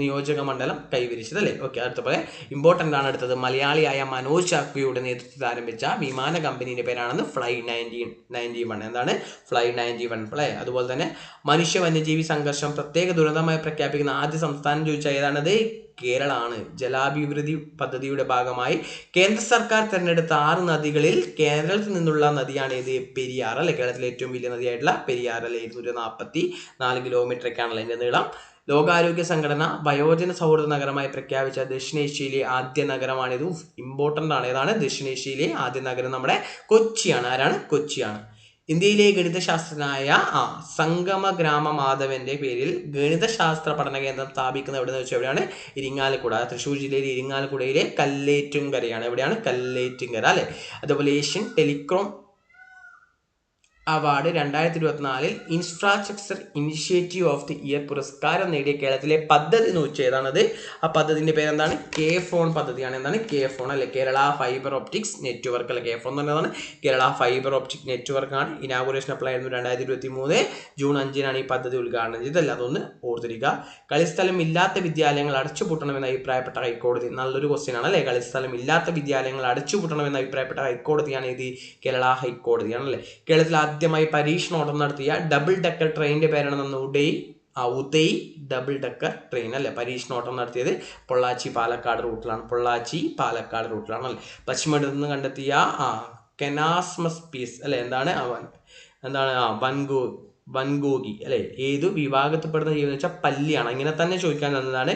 നിയോജക മണ്ഡലം കൈവരിച്ചത് അല്ലേ? ഓക്കെ അടുത്ത പോലെ ഇമ്പോർട്ടന്റ് ആണ് അടുത്തത്. മലയാളിയായ മനോജ് ചാക്കുയുടെ നേതൃത്വത്തിൽ ആരംഭിച്ച വിമാന കമ്പനിയുടെ പേരാണെന്ന് ഫ്ലൈ നയന്റീൻ നയന്റി വൺ എന്താണ്? ഫ്ലൈ നയന്റി വൺ പ്ലേ അതുപോലെ തന്നെ മനുഷ്യ വന്യജീവി സംഘർഷം പ്രത്യേക ദുരന്തമായി പ്രഖ്യാപിക്കുന്ന ആദ്യ സംസ്ഥാനം ചോദിച്ചാൽ ഏതാണത്? കേരളമാണ്. ജലാഭിവൃദ്ധി പദ്ധതിയുടെ ഭാഗമായി കേന്ദ്ര സർക്കാർ തിരഞ്ഞെടുത്ത ആറ് നദികളിൽ കേരളത്തിൽ നിന്നുള്ള നദിയാണ് ഇത് പെരിയാർ അല്ലെ? കേരളത്തിലെ ഏറ്റവും വലിയ നദിയായിട്ടുള്ള പെരിയാർ അല്ലെ? ഇരുന്നൂറ്റി നാൽപ്പത്തി നാല് കിലോമീറ്ററൊക്കെയാണല്ലോ അതിന്റെ നീളം. ലോകാരോഗ്യ സംഘടന വയോജന സൗഹൃദ നഗരമായി പ്രഖ്യാപിച്ച ദക്ഷിണേഷ്യയിലെ ആദ്യ നഗരമാണിത് ഇമ്പോർട്ടന്റ് ആണ്. ഏതാണ്? ദക്ഷിണേഷ്യയിലെ ആദ്യ നഗരം നമ്മുടെ കൊച്ചിയാണ്. ആരാണ്? കൊച്ചിയാണ്. ഇന്ത്യയിലെ ഗണിതശാസ്ത്രജ്ഞനായ ആ സംഗമ ഗ്രാമ മാധവന്റെ പേരിൽ ഗണിതശാസ്ത്ര പഠന കേന്ദ്രം സ്ഥാപിക്കുന്നത് എവിടെയെന്ന് വെച്ചാൽ എവിടെയാണ്? ഇരിങ്ങാലക്കുട. തൃശ്ശൂർ ജില്ലയിലെ ഇരിങ്ങാലക്കുടയിലെ കല്ലേറ്റുംകരയാണ്. എവിടെയാണ്? കല്ലേറ്റുംകര അല്ലെ? അതുപോലെ ഏഷ്യൻ ടെലികോം അവാർഡ് രണ്ടായിരത്തി ഇരുപത്തിനാലിൽ infrastructure initiative of the year പുരസ്കാരം നേടിയ കേരളത്തിലെ പദ്ധതി എന്ന് വെച്ചാൽ ഏതാണത്? ആ പദ്ധതിന്റെ പേരെന്താണ്? കെ ഫോൺ പദ്ധതിയാണ്. എന്താണ്? കെ ഫോൺ അല്ലെ? കേരള ഫൈബർ ഓപ്റ്റിക്സ് നെറ്റ്വർക്ക് അല്ലെ? കെ ഫോൺ എന്ന് പറയുന്നതാണ് കേരള ഫൈബർ ഓപ്റ്റിക് നെറ്റ്വർക്കാണ് ഇനാഗുറേഷൻ അപ്ലൈ ആയിരുന്നു രണ്ടായിരത്തി ഇരുപത്തി മൂന്ന് ജൂൺ അഞ്ചിനാണ് ഈ പദ്ധതി ഉദ്ഘാടനം ചെയ്തത്. അതൊന്ന് ഓർത്തിരിക്കുക കളിസ്ഥലം ഇല്ലാത്ത വിദ്യാലയങ്ങൾ അടച്ചുപൂട്ടണമെന്ന് അഭിപ്രായപ്പെട്ട ഹൈക്കോടതി. നല്ലൊരു ക്വസ്റ്റ്യൻ ആണ് അല്ലേ? കളിസ്ഥലം ഇല്ലാത്ത വിദ്യാലയങ്ങൾ അടച്ചുപൂട്ടണമെന്ന് അഭിപ്രായപ്പെട്ട ഹൈക്കോടതിയാണ് ഇത്. കേരള ഹൈക്കോടതിയാണ് അല്ലേ? കേരളത്തിൽ ആദ്യമായി പരീക്ഷണോട്ടം നടത്തിയ ഡബിൾ ഡെക്കർ ട്രെയിനിന്റെ പേരാണ് നമ്മൾ ഉഡൈ ആ ഉദയ് ഡബിൾ ഡെക്കർ ട്രെയിൻ അല്ലേ? പരീക്ഷണോട്ടം നടത്തിയത് പൊള്ളാച്ചി പാലക്കാട് റൂട്ടിലാണ് പൊള്ളാച്ചി പാലക്കാട് റൂട്ടിലാണ് അല്ലേ? പശ്ചിമഘട്ടത്തിൽ നിന്ന് കണ്ടെത്തിയ ആ കെനാസ്മസ് പീസ് അല്ലേ? എന്താണ്? അവൻ എന്താണ്? ആ വൻഗോ വൻഗോഗി അല്ലേ? ഏത് വിഭാഗത്തിൽപ്പെടുന്ന ജീവിതം വെച്ചാൽ പല്ലിയാണ്. ഇങ്ങനെ തന്നെ ചോദിക്കാൻ തന്നതാണ്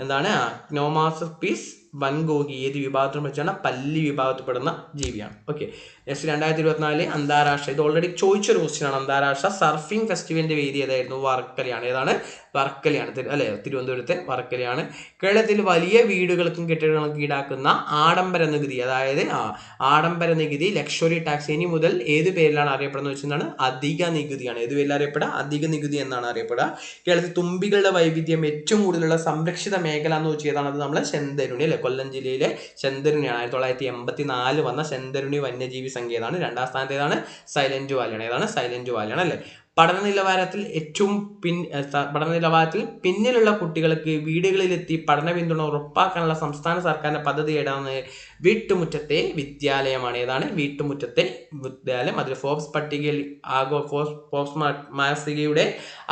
എന്താണ്? ആ നോമാസ് പീസ് വൻഗോഗി ഏത് വിഭാഗത്തിൽ വെച്ചാണ് പല്ലി വിഭാഗത്തിൽപ്പെടുന്ന ജീവിയാണ്. ഓക്കെ നെക്സ്റ്റ് രണ്ടായിരത്തി ഇരുപത്തിനാല് അന്താരാഷ്ട്ര ഇത് ഓൾറെഡി ചോദിച്ചൊരു ക്വസ്റ്റ്യനാണ് അന്താരാഷ്ട്ര സർഫിംഗ് ഫെസ്റ്റിവലിന്റെ വേദി ഏതായിരുന്നു? വർക്കലയാണ്. ഏതാണ്? വർക്കലയാണ്. അല്ലേ? തിരുവനന്തപുരത്തെ വർക്കലയാണ്. കേരളത്തിൽ വലിയ വീടുകൾക്കും കെട്ടിടങ്ങൾക്കും ഈടാക്കുന്ന ആഡംബര നികുതി അതായത് ആ ആഡംബര നികുതി ലക്ഷറി ടാക്സ് ഇനി മുതൽ ഏത് പേരിലാണ് അറിയപ്പെടുന്നത് വെച്ചാൽ അധിക നികുതിയാണ്. ഏത് പേരിൽ അറിയപ്പെടുക? അധിക നികുതി എന്നാണ് അറിയപ്പെടുക. കേരളത്തിൽ തുമ്പികളുടെ വൈവിധ്യം ഏറ്റവും കൂടുതലുള്ള സംരക്ഷിത മേഖല എന്ന് വെച്ചാൽ ഏതാണ് അത് നമ്മളെ ചെന്തരുണി അല്ലെ? കൊല്ലം ജില്ലയിലെ ചെന്തരുണിയാണ് ആയിരത്തി തൊള്ളായിരത്തി എൺപത്തി നാല് വന്ന ചെന്തരുണി വന്യജീവി സങ്കേതമാണ് രണ്ടാം സ്ഥാനത്ത് ഏതാണ് സൈലന്റ് വാലിയാണ്. ഏതാണ്? സൈലന്റ് വാലിയാണ് അല്ലെ പഠന നിലവാരത്തിൽ ഏറ്റവും പിൻ പഠന നിലവാരത്തിൽ പിന്നിലുള്ള കുട്ടികൾക്ക് വീടുകളിലെത്തി പഠന പിന്തുണ ഉറപ്പാക്കാനുള്ള സംസ്ഥാന സർക്കാരിന്റെ പദ്ധതി ഏതാണ്? വീട്ടുമുറ്റത്തെ വിദ്യാലയമാണ്. ഏതാണ്? വീട്ടുമുറ്റത്തെ വിദ്യാലയം. അതിൽ ഫോബ്സ് പട്ടികയിൽ ആഗോ ഫോസ് ഫോബ്സ് മാസികയുടെ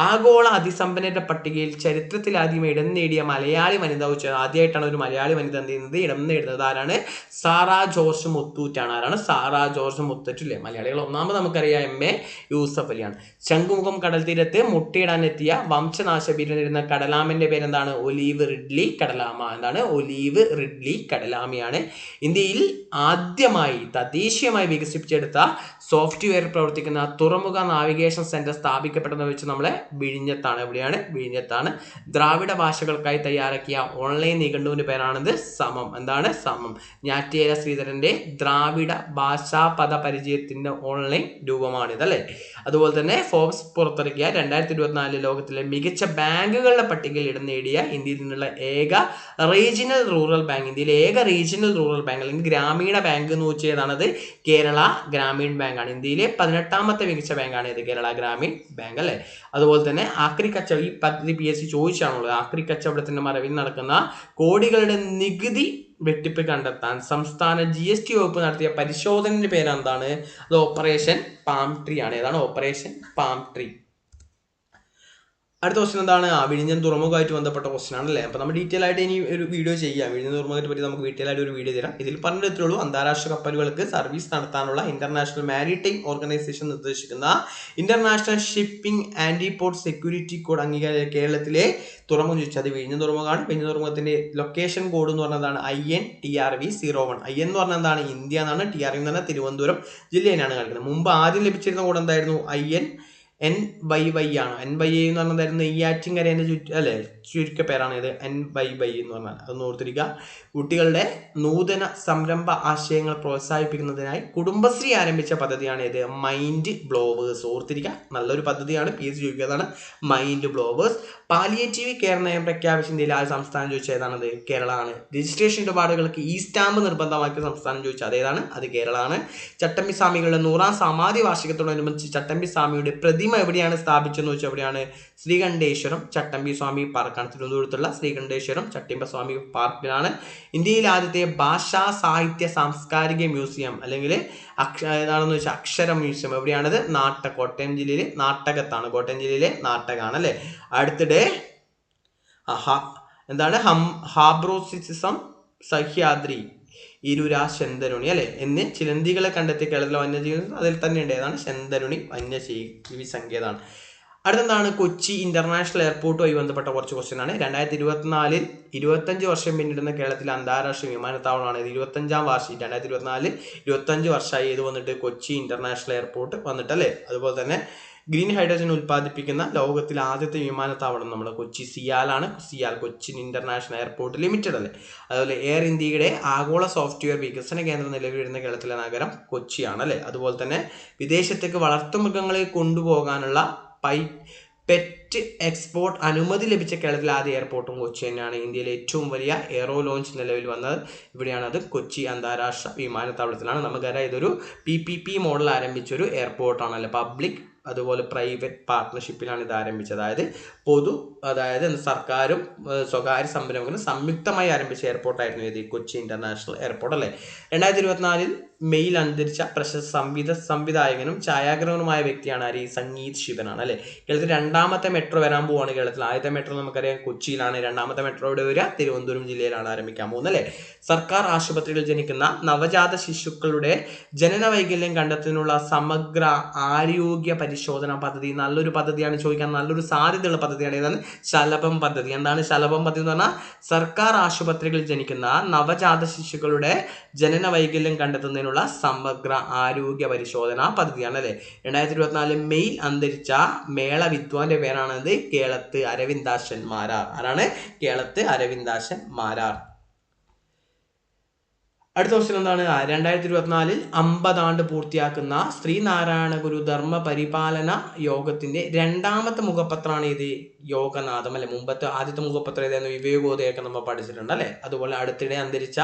ആഗോള അതിസമ്പന്നരുടെ പട്ടികയിൽ ചരിത്രത്തിൽ ആദ്യം ഇടം നേടിയ മലയാളി വനിത വെച്ച് ആദ്യമായിട്ടാണ് ഒരു മലയാളി വനിത എന്ത് ചെയ്യുന്നത്? ഇടം നേടുന്നത് ആരാണ്? സാറാ ജോർജ് മുത്തൂറ്റാണ്. ആരാണ്? സാറാ ജോർജ് മുത്തൂറ്റ് അല്ലേ മലയാളികൾ ഒന്നാമത് നമുക്കറിയാം എം എ യൂസഫ് അലിയാണ്. ശംഖുമുഖം കടൽ തീരത്ത് മുട്ടയിടാനെത്തിയ വംശനാശ ഭീരുന്ന കടലാമന്റെ പേരെന്താണ്? ഒലീവ് റിഡ്ലി കടലാമ. എന്താണ്? ഒലീവ് റിഡ്ലി കടലാമയാണ്. ഇന്ത്യയിൽ ആദ്യമായി തദ്ദേശീയമായി വികസിപ്പിച്ചെടുത്ത സോഫ്റ്റ്വെയർ പ്രവർത്തിക്കുന്ന തുറമുഖ നാവിഗേഷൻ സെന്റർ സ്ഥാപിക്കപ്പെട്ടതെന്ന് വെച്ച് നമ്മളെ വിഴിഞ്ഞത്താണ്. എവിടെയാണ്? വിഴിഞ്ഞത്താണ്. ദ്രാവിഡ ഭാഷകൾക്കായി തയ്യാറാക്കിയ ഓൺലൈൻ നിഘണ്ടുവിന്റെ പേരാണിത് സമം. എന്താണ്? സമം. ഞാറ്റിയേര ശ്രീധരന്റെ ദ്രാവിഡ ഭാഷാ പദ പരിചയത്തിന്റെ ഓൺലൈൻ രൂപമാണിത് അല്ലേ അതുപോലെ തന്നെ ഫോബ്സ് പുറത്തിറക്കിയ രണ്ടായിരത്തി ഇരുപത്തിനാലിൽ ലോകത്തിലെ മികച്ച ബാങ്കുകളുടെ പട്ടികയിൽ ഇടം നേടിയ ഇന്ത്യയിൽ നിന്നുള്ള ഏക റീജിയണൽ റൂറൽ ബാങ്ക് ഇന്ത്യയിലെ ഏക റീജിയണൽ റൂറൽ ബാങ്ക് അല്ലെങ്കിൽ ഗ്രാമീണ ബാങ്ക് എന്ന് വെച്ചതാണത് കേരള ഗ്രാമീൺ ബാങ്കാണ്. ഇന്ത്യയിലെ പതിനെട്ടാമത്തെ മികച്ച ബാങ്കാണ് ഇത് കേരള ഗ്രാമീൺ ബാങ്ക് അല്ലേ? അതുപോലെ തന്നെ ആക്രി കച്ചവടം ഈ പദ്ധതി പി എസ് സി ചോദിച്ചാണുള്ളത് ആക്രി കച്ചവടത്തിന്റെ മറവിൽ നടക്കുന്ന കോടികളുടെ നികുതി വെട്ടിപ്പ് കണ്ടെത്താൻ സംസ്ഥാന ജി എസ് ടി വകുപ്പ് നടത്തിയ പരിശോധനയുടെ പേരെന്താണ്? അത് ഓപ്പറേഷൻ പാം ട്രീ ആണ്. ഏതാണ്? ഓപ്പറേഷൻ പാം ട്രീ അടുത്ത ക്വസ്റ്റൻ എന്താണ്? ആ വിഴിഞ്ഞം തുറമുഖമായിട്ട് ബന്ധപ്പെട്ട ക്വസ്റ്റൻ ആണല്ലേ? അപ്പോൾ നമ്മൾ ഡീറ്റെയിൽ ആയിട്ട് ഇനി ഒരു വീഡിയോ ചെയ്യാം. വിഴിഞ്ഞം തുറമുഖത്തെ പറ്റി നമുക്ക് ഡീറ്റെയിൽ ആയിട്ട് ഒരു വീഡിയോ തരാം. ഇതിൽ പറഞ്ഞിട്ടുള്ളൂ അന്താരാഷ്ട്ര കപ്പലുകൾക്ക് സർവീസ് നടത്താനുള്ള ഇന്റർനാഷണൽ മാരിടൈം ഓർഗനൈസേഷൻ നിർദ്ദേശിക്കുന്ന international shipping and port security code അംഗീകാരം കേരളത്തിലെ തുറമുഖം ചോദിച്ചാൽ അത് വിഴിഞ്ഞം തുറമുഖമാണ്. വിഴിഞ്ഞം തുറമുഖത്തിന്റെ ലൊക്കേഷൻ കോഡ് എന്ന് പറഞ്ഞതാണ് I N T R V zero one I എന്ന് പറഞ്ഞാൽ എന്താണ്? ഇന്ത്യ എന്നാണ്. ടി ആർ വി എന്ന് പറഞ്ഞാൽ തിരുവനന്തപുരം ജില്ലയിലാണ് കളിക്കുന്നത് മുമ്പ് ആദ്യം ലഭിച്ചിരുന്ന കോഡ് എന്തായിരുന്നു? I N N by Y ആണ്? എൻ ബൈ എന്ന് പറഞ്ഞതായിരുന്നു നെയ്യാറ്റിൻകരേന്റെ ചുറ്റ അല്ലേ ചുരുക്ക പേരാണ് ഇത്. എൻ ബൈ ബൈ എന്ന് പറഞ്ഞാൽ. അതൊന്ന് ഓർത്തിരിക്കുക കുട്ടികളുടെ നൂതന സംരംഭ ആശയങ്ങൾ പ്രോത്സാഹിപ്പിക്കുന്നതിനായി കുടുംബശ്രീ ആരംഭിച്ച പദ്ധതിയാണ് ഇത്. മൈൻഡ് ബ്ലോവേഴ്സ് ഓർത്തിരിക്കുക നല്ലൊരു പദ്ധതിയാണ്. പി എസ് ചോദിക്കുന്നതാണ് മൈൻഡ് ബ്ലോവേഴ്സ് പാലിയേറ്റീവ് കെയർ നയം പ്രഖ്യാപിച്ച ഇന്ത്യയിൽ ആ സംസ്ഥാനം ചോദിച്ചാൽ ഏതാണത് കേരളമാണ്. രജിസ്ട്രേഷൻ ഇടപാടുകൾക്ക് ഈ സ്റ്റാമ്പ് നിർബന്ധമാക്കിയ സംസ്ഥാനം ചോദിച്ചാൽ അതേതാണ്? അത് കേരളമാണ്. ചട്ടമ്പി സ്വാമികളുടെ നൂറാം സമാധി വാർഷികത്തോടനുബന്ധിച്ച് ചട്ടമ്പി സ്വാമിയുടെ പ്രതിമ എവിടെയാണ് സ്ഥാപിച്ചതെന്ന് ചോദിച്ചാൽ എവിടെയാണ്? ശ്രീകണ്ഠേശ്വരം ചട്ടമ്പി സ്വാമി പാർക്കാണ് തിരുവനന്തപുരത്തുള്ള ശ്രീകണ്ഠേശ്വരം ചട്ടമ്പി സ്വാമി പാർക്കിലാണ് ഇന്ത്യയിൽ ആദ്യത്തെ ഭാഷാ സാഹിത്യ സാംസ്കാരിക മ്യൂസിയം അല്ലെങ്കിൽ അക്ഷ ഏതാണെന്ന് വെച്ചാൽ അക്ഷര മ്യൂസിയം. എവിടെയാണത്? നാട്ട കോട്ടയം ജില്ലയിലെ നാട്ടകത്താണ്. കോട്ടയം ജില്ലയിലെ നാട്ടകമാണ് അല്ലേ? അടുത്തിടെ എന്താണ്? ഹം ഹാബ്രോസിസം സഹ്യാദ്രി ഇരുരാ ശന്തരുണി അല്ലെ? എന്ന് ചിലന്തികളെ കണ്ടെത്തിയ കേരളത്തിലെ വന്യജീവി അതിൽ തന്നെ ഉണ്ട് ഏതാണ്? ശന്തരുണി വന്യജീവി സങ്കേതമാണ് അടുത്തെന്താണ്? കൊച്ചി ഇന്റർനാഷണൽ എയർപോർട്ടുമായി ബന്ധപ്പെട്ട കുറച്ച് ക്വസ്റ്റ്യൻ ആണ്. രണ്ടായിരത്തി ഇരുപത്തിനാലിൽ ഇരുപത്തഞ്ച് വർഷം പിന്നിടുന്ന കേരളത്തിലെ അന്താരാഷ്ട്ര വിമാനത്താവളമാണ് ഇത്. ഇരുപത്തഞ്ചാം വാർഷികം രണ്ടായിരത്തി ഇരുപത്തിനാലിൽ ഇരുപത്തഞ്ച് വർഷമായി ഇത് വന്നിട്ട് കൊച്ചി ഇന്റർനാഷണൽ എയർപോർട്ട് വന്നിട്ടല്ലേ? അതുപോലെ തന്നെ ഗ്രീൻ ഹൈഡ്രജൻ ഉൽപ്പാദിപ്പിക്കുന്ന ലോകത്തിലെ ആദ്യത്തെ വിമാനത്താവളം നമ്മുടെ Kochi സിയാലാണ് CIAL Cochin international airport limited അല്ലേ? അതുപോലെ എയർ ഇന്ത്യയുടെ ആഗോള സോഫ്റ്റ്വെയർ വികസന കേന്ദ്രം നിലവിൽ കേരളത്തിലെ നഗരം കൊച്ചിയാണ് അല്ലേ? അതുപോലെ തന്നെ വിദേശത്തേക്ക് വളർത്തുമൃഗങ്ങളെ കൊണ്ടുപോകാനുള്ള പൈ പെറ്റ് എക്സ്പോർട്ട് അനുമതി ലഭിച്ച കേരളത്തിലെ ആദ്യ എയർപോർട്ടും കൊച്ചി തന്നെയാണ് ഇന്ത്യയിലെ ഏറ്റവും വലിയ എയറോ ലോഞ്ച് നിലവിൽ വന്നത്. ഇവിടെയാണ് അത് കൊച്ചി അന്താരാഷ്ട്ര വിമാനത്താവളത്തിലാണ്. നമുക്കറിയാം ഇതൊരു പി പി പി മോഡൽ ആരംഭിച്ചൊരു എയർപോർട്ടാണ് അല്ലെ പബ്ലിക് അതുപോലെ പ്രൈവറ്റ് പാർട്ട്ണർഷിപ്പിലാണ് ഇത് ആരംഭിച്ചത്. അതായത് പൊതു അതായത് സർക്കാരും സ്വകാര്യ സംരംഭങ്ങളും സംയുക്തമായി ആരംഭിച്ച എയർപോർട്ടായിരുന്നു ഇത് കൊച്ചി ഇന്റർനാഷണൽ എയർപോർട്ട് അല്ലേ? രണ്ടായിരത്തി ഇരുപത്തിനാലിൽ മെയിൽ അന്തരിച്ച പ്രശസ്ത സംവിധ സംവിധായകനും ഛായാഗ്രഹനുമായ വ്യക്തിയാണ് ആര്? സംഗീത് ശിവനാണ് അല്ലേ? കേരളത്തിൽ രണ്ടാമത്തെ മെട്രോ വരാൻ പോവാണ് കേരളത്തിൽ. ആദ്യത്തെ മെട്രോ നമുക്കറിയാം കൊച്ചിയിലാണ്. രണ്ടാമത്തെ മെട്രോ ഇവിടെ വരിക തിരുവനന്തപുരം ജില്ലയിലാണ് ആരംഭിക്കാൻ പോകുന്നത് അല്ലേ? സർക്കാർ ആശുപത്രികളിൽ ജനിക്കുന്ന നവജാത ശിശുക്കളുടെ ജനന വൈകല്യം കണ്ടെത്തുന്നതിനുള്ള സമഗ്ര ആരോഗ്യ പരിശോധന പദ്ധതി നല്ലൊരു പദ്ധതിയാണ് ചോദിക്കാൻ നല്ലൊരു സാധ്യതയുള്ള പദ്ധതിയാണ് ഏതാണ്? ശലഭം പദ്ധതി. എന്താണ് ശലഭം പദ്ധതി എന്ന് പറഞ്ഞാൽ സർക്കാർ ആശുപത്രികളിൽ ജനിക്കുന്ന നവജാത ശിശുക്കളുടെ ജനന വൈകല്യം കണ്ടെത്തുന്നതിനുള്ള സമഗ്ര ആരോഗ്യ പരിശോധന പദ്ധതിയാണ് അല്ലേ? രണ്ടായിരത്തി ഇരുപത്തിനാല് മെയ് അന്തരിച്ച മേള വിദ്വാന്റെ പേരാണത് കേളത്ത് അരവിന്ദാശൻ മാരാർ. ആരാണ്? കേളത്ത് അരവിന്ദാശൻ മാരാർ. അടുത്ത ക്വസ്റ്റ്യൻ എന്താണ്? രണ്ടായിരത്തി ഇരുപത്തിനാലിൽ അമ്പതാണ്ട് പൂർത്തിയാക്കുന്ന ശ്രീനാരായണ ഗുരു ധർമ്മ പരിപാലന യോഗത്തിന്റെ രണ്ടാമത്തെ മുഖപത്രമാണ് ഇത് യോഗനാഥം അല്ലെ? മുമ്പത്തെ ആദ്യത്തെ മുഖപത്രം ഏതായിരുന്നു? വിവേകോദയൊക്കെ നമ്മൾ പഠിച്ചിട്ടുണ്ട് അല്ലെ? അതുപോലെ അടുത്തിടെ അന്തരിച്ച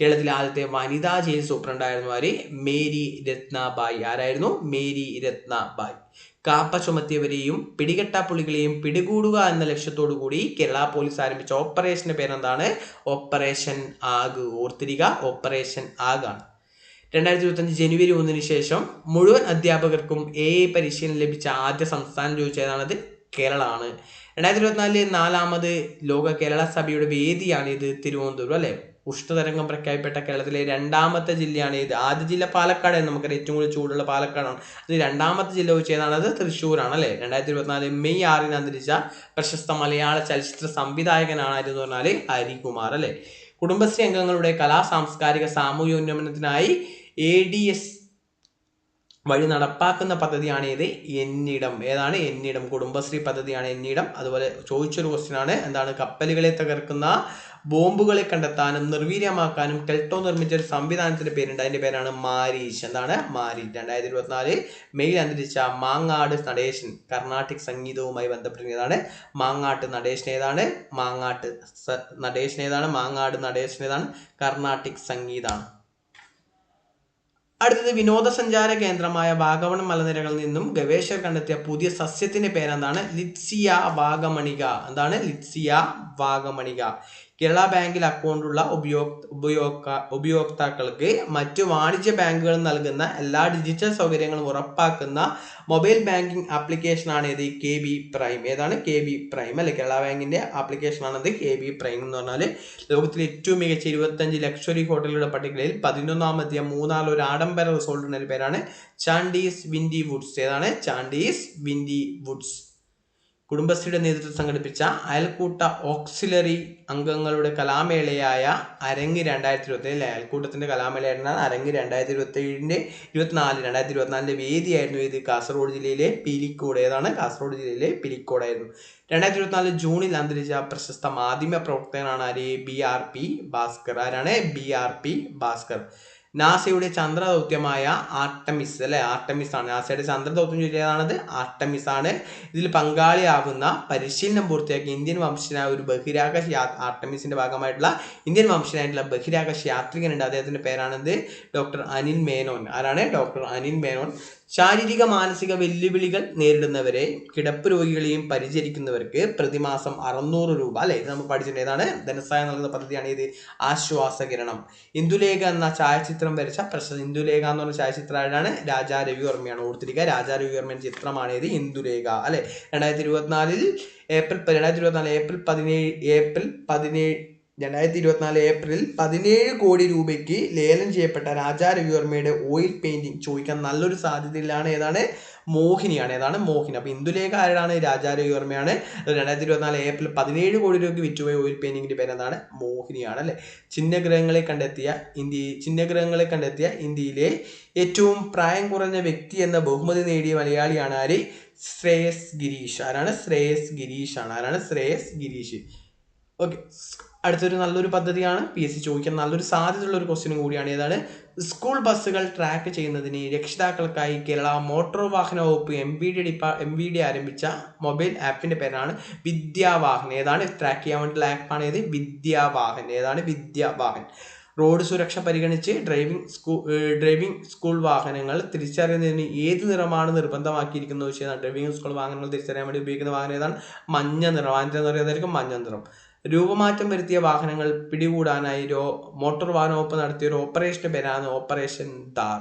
കേരളത്തിലെ ആദ്യത്തെ വനിതാ ജയിൽ സൂപ്രണ്ടായിരുന്നു ആര്? മേരി രത്നബായി. ആരായിരുന്നു? മേരി രത്നാബായി. കാപ്പ ചുമത്തിയവരെയും പിടികെട്ടാപ്പുള്ളികളെയും പിടികൂടുക എന്ന ലക്ഷ്യത്തോടു കൂടി കേരള പോലീസ് ആരംഭിച്ച ഓപ്പറേഷന്റെ പേരെന്താണ്? ഓപ്പറേഷൻ ആഗ്. ഓർത്തിരിക ഓപ്പറേഷൻ ആഗാണ് രണ്ടായിരത്തി ഇരുപത്തഞ്ച് ജനുവരി ഒന്നിന് ശേഷം മുഴുവൻ അധ്യാപകർക്കും എ എ പരിശീലനം ലഭിച്ച ആദ്യ സംസ്ഥാനം ചോദിച്ചതാണത് കേരളമാണ്. രണ്ടായിരത്തി ഇരുപത്തിനാലിലെ നാലാമത് ലോക കേരള സഭയുടെ വേദിയാണ് ഇത്. തിരുവനന്തപുരം അല്ലെ? ഉഷ്ണതരംഗം പ്രഖ്യാപിക്കപ്പെട്ട കേരളത്തിലെ രണ്ടാമത്തെ ജില്ലയാണ് ഇത്. ആദ്യ ജില്ല പാലക്കാട് നമുക്കറിയാം. ഏറ്റവും കൂടുതൽ ചൂടുള്ള പാലക്കാടാണ്. അത് രണ്ടാമത്തെ ജില്ല വെച്ച് അത് തൃശ്ശൂരാണ് അല്ലേ രണ്ടായിരത്തി ഇരുപത്തിനാല് മെയ് ആറിന് അന്തരിച്ച പ്രശസ്ത മലയാള ചലച്ചിത്ര സംവിധായകനാണ് ആരെന്ന് പറഞ്ഞാൽ ഹരികുമാർ അല്ലേ? കുടുംബശ്രീ അംഗങ്ങളുടെ കലാ സാംസ്കാരിക സാമൂഹ്യ ഉന്നമനത്തിനായി എ ഡി എസ് വഴി നടപ്പാക്കുന്ന പദ്ധതിയാണ് ഇത്. എന്നിടം. ഏതാണ്? എന്നിടം. കുടുംബശ്രീ പദ്ധതിയാണ് എന്നിടം. അതുപോലെ ചോദിച്ചൊരു ക്വസ്റ്റ്യൻ ആണ്. എന്താണ്? കപ്പലുകളെ തകർക്കുന്ന ബോംബുകളെ കണ്ടെത്താനും നിർവീര്യമാക്കാനും കെൽട്ടോ നിർമ്മിച്ച ഒരു സംവിധാനത്തിന്റെ പേരുണ്ട്. അതിന്റെ പേരാണ് മാരീഷ്. എന്താണ്? മാരീഷ്. രണ്ടായിരത്തി ഇരുപത്തിനാല് മെയ് അന്തരിച്ച മാങ്ങാട് നടേശൻ കർണാട്ടിക് സംഗീതവുമായി ബന്ധപ്പെട്ടിരിക്കുന്നതാണ് മാങ്ങാട്ട് നടേശൻ ഏതാണ്? മാങ്ങാട്ട് നടേശൻ ഏതാണ്? മാങ്ങാട് നടേശൻ ഏതാണ്? കർണാട്ടിക് സംഗീതമാണ് അടുത്തത് വിനോദസഞ്ചാര കേന്ദ്രമായ വാഗമൺ മലനിരകളിൽ നിന്നും ഗവേഷകർ കണ്ടെത്തിയ പുതിയ സസ്യത്തിന്റെ പേരെന്താണ്? ലിറ്റ്സിയ വാഗമണിക. എന്താണ്? ലിറ്റ്സിയ വാഗമണിക. കേരള ബാങ്കിൽ അക്കൗണ്ടുള്ള ഉപയോക് ഉപയോക്ത ഉപയോക്താക്കൾക്ക് മറ്റ് വാണിജ്യ ബാങ്കുകൾ നൽകുന്ന എല്ലാ ഡിജിറ്റൽ സൗകര്യങ്ങളും ഉറപ്പാക്കുന്ന മൊബൈൽ ബാങ്കിംഗ് ആപ്ലിക്കേഷനാണ് ഇത് കെ ബി പ്രൈം. ഏതാണ്? കെ ബി പ്രൈം അല്ലെ? കേരള ബാങ്കിന്റെ ആപ്ലിക്കേഷനാണത് കെ ബി പ്രൈം എന്ന് പറഞ്ഞാൽ ലോകത്തിലെ ഏറ്റവും മികച്ച ഇരുപത്തഞ്ച് ലക്ഷറി ഹോട്ടലുകളുടെ പട്ടികയിൽ പതിനൊന്നാമത്തെ മൂന്നാറിൽ ഒരു ആഡംബര റിസോർട്ടിന്റെ പേരാണ് ചാണ്ടീസ് വിൻഡി വുഡ്സ്. ഏതാണ്? Chandy's windy woods. കുടുംബശ്രീയുടെ നേതൃത്വം സംഘടിപ്പിച്ച അയൽക്കൂട്ട ഓക്സിലറി അംഗങ്ങളുടെ കലാമേളയായ അരങ്ങ് രണ്ടായിരത്തി ഇരുപത്തി ഏഴിലെ അയൽക്കൂട്ടത്തിന്റെ കലാമേളയായിരുന്ന അരങ്ങ് രണ്ടായിരത്തി ഇരുപത്തി ഏഴിന്റെ ഇരുപത്തിനാല് രണ്ടായിരത്തി ഇരുപത്തിനാലിന്റെ വേദിയായിരുന്നു ഇത്. കാസർഗോഡ് ജില്ലയിലെ പിലിക്കോട് ഏതാണ്? കാസർഗോഡ് ജില്ലയിലെ പിലിക്കോടായിരുന്നു രണ്ടായിരത്തി ഇരുപത്തിനാല് ജൂണിൽ അന്തരിച്ച പ്രശസ്ത മാധ്യമ പ്രവർത്തകനാണ് ആര്? ബി. ആർ. പി. ഭാസ്കർ. ആരാണ്? ബി. ആർ. പി. ഭാസ്കർ. നാസയുടെ ചന്ദ്രദൗത്യമായ ആർട്ടമിസ് അല്ലെ? ആർട്ടമിസ് ആണ് നാസയുടെ ചന്ദ്രദൗത്യം ചൊല്ലിയതാണത് ആർട്ടമിസ് ആണ് ഇതിൽ പങ്കാളിയാകുന്ന പരിശീലനം പൂർത്തിയാക്കി ഇന്ത്യൻ വംശനായ ഒരു ബഹിരാകാശ ആർട്ടമിസിന്റെ ഭാഗമായിട്ടുള്ള ഇന്ത്യൻ വംശനായിട്ടുള്ള ബഹിരാകാശ യാത്രികനുണ്ട്. അദ്ദേഹത്തിന്റെ പേരാണെന്ത് ഡോക്ടർ അനിൽ മേനോൻ. ആരാണ്? ഡോക്ടർ അനിൽ മേനോൻ. ശാരീരിക മാനസിക വെല്ലുവിളികൾ നേരിടുന്നവരെ കിടപ്പ് രോഗികളെയും പരിചരിക്കുന്നവർക്ക് പ്രതിമാസം അറുന്നൂറ് രൂപ അല്ലെ? ഇത് നമ്മൾ പഠിച്ചിട്ടുണ്ട്. ഏതാണ്? ധനസഹായം നൽകുന്ന പദ്ധതിയാണ് ഇത്. ആശ്വാസകിരണം. ഇന്ദുലേഖ എന്ന ഛായാചിത്രം വരച്ച പ്രശസ്ത ഇന്ദുലേഖ എന്ന് പറഞ്ഞ ഛായാചിത്രമാണ് രാജാ രവിവർമ്മയാണ്. ഓർത്തിരിക്കുക. രാജാ രവിവർമ്മയുടെ ചിത്രമാണ് ഇത്. ഇന്ദുലേഖ അല്ലെ? രണ്ടായിരത്തി ഇരുപത്തിനാലിൽ ഏപ്രിൽ രണ്ടായിരത്തി ഇരുപത്തിനാല് ഏപ്രിൽ പതിനേഴ് ഏപ്രിൽ പതിനേഴ് രണ്ടായിരത്തി ഇരുപത്തിനാല് ഏപ്രിൽ പതിനേഴ് കോടി രൂപയ്ക്ക് ലേലം ചെയ്യപ്പെട്ട രാജാ രവിവർമ്മയുടെ ഓയിൽ പെയിന്റിംഗ് ചോദിക്കാൻ നല്ലൊരു സാധ്യതയിലാണ്. ഏതാണ്? മോഹിനിയാണ്. ഏതാണ്? മോഹിനി. അപ്പോൾ ഇന്ദുലേഖ ആരാണ്? രാജാ രവിവർമ്മയാണ്. രണ്ടായിരത്തി ഇരുപത്തിനാല് ഏപ്രിൽ പതിനേഴ് കോടി രൂപയ്ക്ക് വിറ്റുപോയ ഓയിൽ പെയിന്റിങ്ങിന്റെ പേര് എന്താണ് മോഹിനിയാണ് അല്ലെ? ചിഹ്നഗ്രഹങ്ങളെ കണ്ടെത്തിയ ഇന്ത്യ ചിഹ്നഗ്രഹങ്ങളെ കണ്ടെത്തിയ ഇന്ത്യയിലെ ഏറ്റവും പ്രായം കുറഞ്ഞ വ്യക്തി എന്ന ബഹുമതി നേടിയ മലയാളിയാണ് ആര്? ശ്രേയസ് ഗിരീഷ്. ആരാണ്? ശ്രേയസ് ഗിരീഷ് ആണ്. ആരാണ്? ശ്രേയസ് ഗിരീഷ്. ഓക്കെ. അടുത്തൊരു നല്ലൊരു പദ്ധതിയാണ് പി എസ് സി ചോദിക്കാൻ നല്ലൊരു സാധ്യതയുള്ള ഒരു ക്വസ്റ്റ്യനും കൂടിയാണ്. ഏതാണ്? സ്കൂൾ ബസ്സുകൾ ട്രാക്ക് ചെയ്യുന്നതിന് രക്ഷിതാക്കൾക്കായി കേരള മോട്ടോർ വാഹന വകുപ്പ് എം ബി ഡി ഡിപ്പാ എം ബി ഡി ആരംഭിച്ച മൊബൈൽ ആപ്പിന്റെ പേരാണ് വിദ്യാവാഹൻ. ഏതാണ്? ട്രാക്ക് ചെയ്യാൻ വേണ്ടിയുള്ള ആപ്പാണ് ഏത്? വിദ്യാവാഹൻ. ഏതാണ്? വിദ്യാവാഹൻ. റോഡ് സുരക്ഷ പരിഗണിച്ച് ഡ്രൈവിംഗ് സ്കൂൾ ഡ്രൈവിംഗ് സ്കൂൾ വാഹനങ്ങൾ തിരിച്ചറിയുന്നതിന് ഏത് നിറമാണ് നിർബന്ധമാക്കിയിരിക്കുന്നത്? ഡ്രൈവിംഗ് സ്കൂൾ വാഹനങ്ങൾ തിരിച്ചറിയാൻ വേണ്ടി ഉപയോഗിക്കുന്ന വാഹനം ഏതാണ്? മഞ്ഞ നിറം. അതിന്റെ എന്ന് പറയുന്നതായിരിക്കും മഞ്ഞ നിറം. രൂപമാറ്റം വരുത്തിയ വാഹനങ്ങൾ പിടികൂടാനായി രോ മോട്ടോർ വാഹന വകുപ്പ് നടത്തിയ ഒരു ഓപ്പറേഷന്റെ പേരാണ് ഓപ്പറേഷൻ ദാർ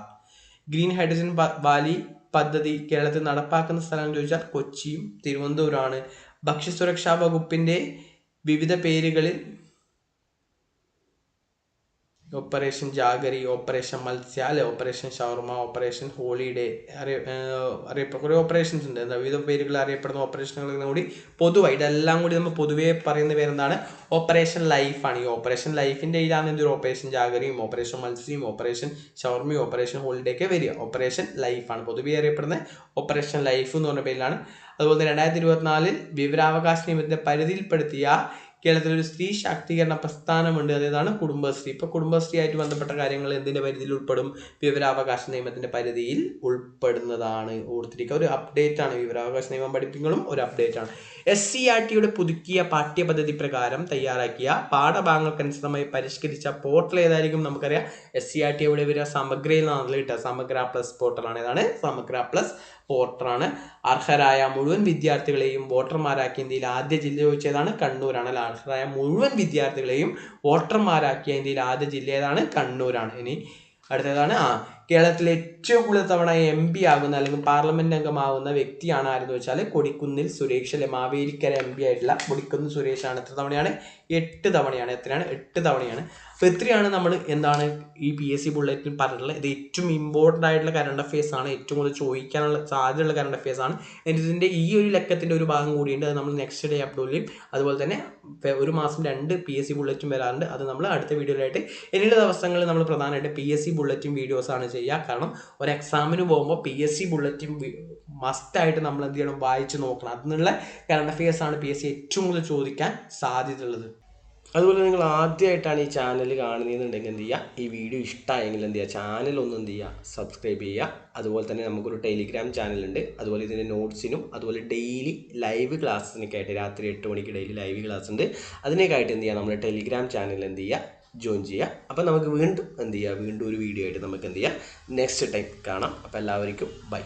ഗ്രീൻ ഹൈഡ്രജൻ വാലി പദ്ധതി കേരളത്തിൽ നടപ്പാക്കുന്ന സ്ഥലം ചോദിച്ചാൽ കൊച്ചിയും തിരുവനന്തപുരമാണ് ഭക്ഷ്യസുരക്ഷാ വകുപ്പിന്റെ വിവിധ പേരുകളിൽ ഓപ്പറേഷൻ ജാഗരി ഓപ്പറേഷൻ മത്സ്യാല ഓപ്പറേഷൻ ഷവർമ ഓപ്പറേഷൻ ഹോളിഡേ അറിയ അറിയപ്പെ കുറേ ഓപ്പറേഷൻസ് ഉണ്ട്. എന്താ വിവിധ പേരുകൾ അറിയപ്പെടുന്ന ഓപ്പറേഷനുകൾ കൂടി പൊതുവായി ഇതെല്ലാം കൂടി നമ്മൾ പൊതുവേ പറയുന്ന പേരെന്താണ്? ഓപ്പറേഷൻ ലൈഫാണ് ഈ ഓപ്പറേഷൻ ലൈഫിന്റെ ഇതിലാണ് എന്തൊരു ഓപ്പറേഷൻ ജാഗരിയും ഓപ്പറേഷൻ മത്സ്യയും ഓപ്പറേഷൻ ഷവർമയും ഓപ്പറേഷൻ ഹോളിഡേ ഒക്കെ വരിക. ഓപ്പറേഷൻ ലൈഫാണ് പൊതുവേ അറിയപ്പെടുന്ന ഓപ്പറേഷൻ ലൈഫ് എന്ന് പറഞ്ഞ പേരിലാണ്. അതുപോലെ തന്നെ രണ്ടായിരത്തി ഇരുപത്തിനാലിൽ വിവരാവകാശ നിയമത്തിന്റെ പരിധിയിൽപ്പെടുത്തിയ കേരളത്തിൽ ഒരു സ്ത്രീ ശാക്തീകരണ പ്രസ്ഥാനമുണ്ട്. അതേതാണ് കുടുംബശ്രീ. ഇപ്പോൾ കുടുംബശ്രീ ആയിട്ട് ബന്ധപ്പെട്ട കാര്യങ്ങൾ എന്തിന്റെ പരിധിയിൽ ഉൾപ്പെടും? വിവരാവകാശ നിയമത്തിന്റെ പരിധിയിൽ ഉൾപ്പെടുന്നതാണ്. ഓർത്തിരിക്കുക ഒരു അപ്ഡേറ്റ് ആണ് വിവരാവകാശ നിയമം പഠിപ്പിക്കലും ഒരു അപ്ഡേറ്റ് ആണ് എസ് സി ആർ ടിയുടെ പുതുക്കിയ പാഠ്യപദ്ധതി പ്രകാരം തയ്യാറാക്കിയ പാഠഭാഗങ്ങൾക്കനുസൃതമായി പരിഷ്കരിച്ച പോർട്ടൽ ഏതായിരിക്കും നമുക്കറിയാം. എസ് സി ആർ ടി എവിടെ വരിക സമഗ്രയിൽ നിന്നാണല്ലോ കിട്ടുക സമഗ്ര പ്ലസ് പോർട്ടലാണ് ഏതാണ്? സമഗ്ര പ്ലസ് പോർട്ടറാണ് അർഹരായ മുഴുവൻ വിദ്യാർത്ഥികളെയും വോട്ടർമാരാക്കിയ ഇന്ത്യയിൽ ആദ്യ ജില്ല ചോദിച്ചതാണ് കണ്ണൂരാണ്. അല്ല? അർഹരായ മുഴുവൻ വിദ്യാർത്ഥികളെയും വോട്ടർമാരാക്കിയ ഇന്ത്യയിൽ ആദ്യ ജില്ല ഏതാണ്? കണ്ണൂരാണ്. ഇനി അടുത്തതാണ് ആ കേരളത്തിലെ ഏറ്റവും കൂടുതൽ തവണ എം പി ആകുന്ന അല്ലെങ്കിൽ പാർലമെന്റ് അംഗമാകുന്ന വ്യക്തിയാണ് ആരെന്ന് വെച്ചാൽ കൊടിക്കുന്നിൽ സുരേഷ് അല്ലെ? മാവേലിക്കര എം പി ആയിട്ടുള്ള കൊടിക്കുന്നിൽ സുരേഷാണ്. എത്ര തവണയാണ്? എട്ട് തവണയാണ്. എത്രയാണ്? എട്ട് തവണയാണ്. അപ്പോൾ ഇത്രയാണ് നമ്മൾ എന്താണ് ഈ പി എസ് സി ബുള്ളറ്റിൽ പറഞ്ഞിട്ടുള്ളത്. ഇത് ഏറ്റവും ഇമ്പോർട്ടന്റ് ആയിട്ടുള്ള കറണ്ട് അഫയേഴ്സ് ആണ്. ഏറ്റവും കൂടുതൽ ചോദിക്കാനുള്ള സാധ്യതയുള്ള കറണ്ട് അഫയേഴ്സ് ആണ്. ഇതിന്റെ ഈ ഒരു ലക്കത്തിന്റെ ഒരു ഭാഗം കൂടിയുണ്ട്. അത് നമ്മൾ നെക്സ്റ്റ് ഡേ അപ്ലോഡ് ചെയ്യും. അതുപോലെ തന്നെ ഒരു മാസം രണ്ട് പി എസ് സി ബുള്ളറ്റും വരാറുണ്ട്. അത് നമ്മൾ അടുത്ത വീഡിയോയിലായിട്ട് ഇനിയുള്ള ദിവസങ്ങളിൽ നമ്മൾ പ്രധാനമായിട്ട് പി എസ് സി ബുള്ളറ്റും വീഡിയോസാണ് ചെയ്യുക. കാരണം ഒരു എക്സാമിന് പോകുമ്പോൾ പി എസ് സി ബുള്ളറ്റും മസ്റ്റായിട്ട് നമ്മൾ എന്ത് ചെയ്യണം? വായിച്ച് നോക്കണം. അതിനുള്ള കറണ്ട് അഫയേഴ്സ് ആണ് പി എസ് സി ഏറ്റവും കൂടുതൽ ചോദിക്കാൻ സാധ്യതയുള്ളത്. അതുപോലെ നിങ്ങൾ ആദ്യമായിട്ടാണ് ഈ ചാനൽ കാണുന്നതെന്നുണ്ടെങ്കിൽ എന്ത് ചെയ്യുക ഈ വീഡിയോ ഇഷ്ടമായെങ്കിൽ എന്ത് ചെയ്യുക ചാനൽ ഒന്ന് എന്ത് ചെയ്യുക സബ്സ്ക്രൈബ് ചെയ്യുക. അതുപോലെ തന്നെ നമുക്കൊരു ടെലിഗ്രാം ചാനലുണ്ട് അതുപോലെ ഇതിന്റെ നോട്ട്സിനും അതുപോലെ ഡെയിലി ലൈവ് ക്ലാസ്സിനൊക്കെ ആയിട്ട് രാത്രി എട്ട് മണിക്ക് ഡെയിലി ലൈവ് ക്ലാസ് ഉണ്ട്. അതിനേക്കായിട്ട് എന്ത് ചെയ്യുക നമ്മുടെ ടെലിഗ്രാം ചാനൽ എന്ത് ചെയ്യുക ജോയിൻ ചെയ്യുക അപ്പോൾ നമുക്ക് വീണ്ടും എന്ത് ചെയ്യുക വീണ്ടും ഒരു വീഡിയോ ആയിട്ട് നമുക്ക് എന്ത് ചെയ്യാം? നെക്സ്റ്റ് ടൈം കാണാം. അപ്പോൾ എല്ലാവർക്കും ബൈ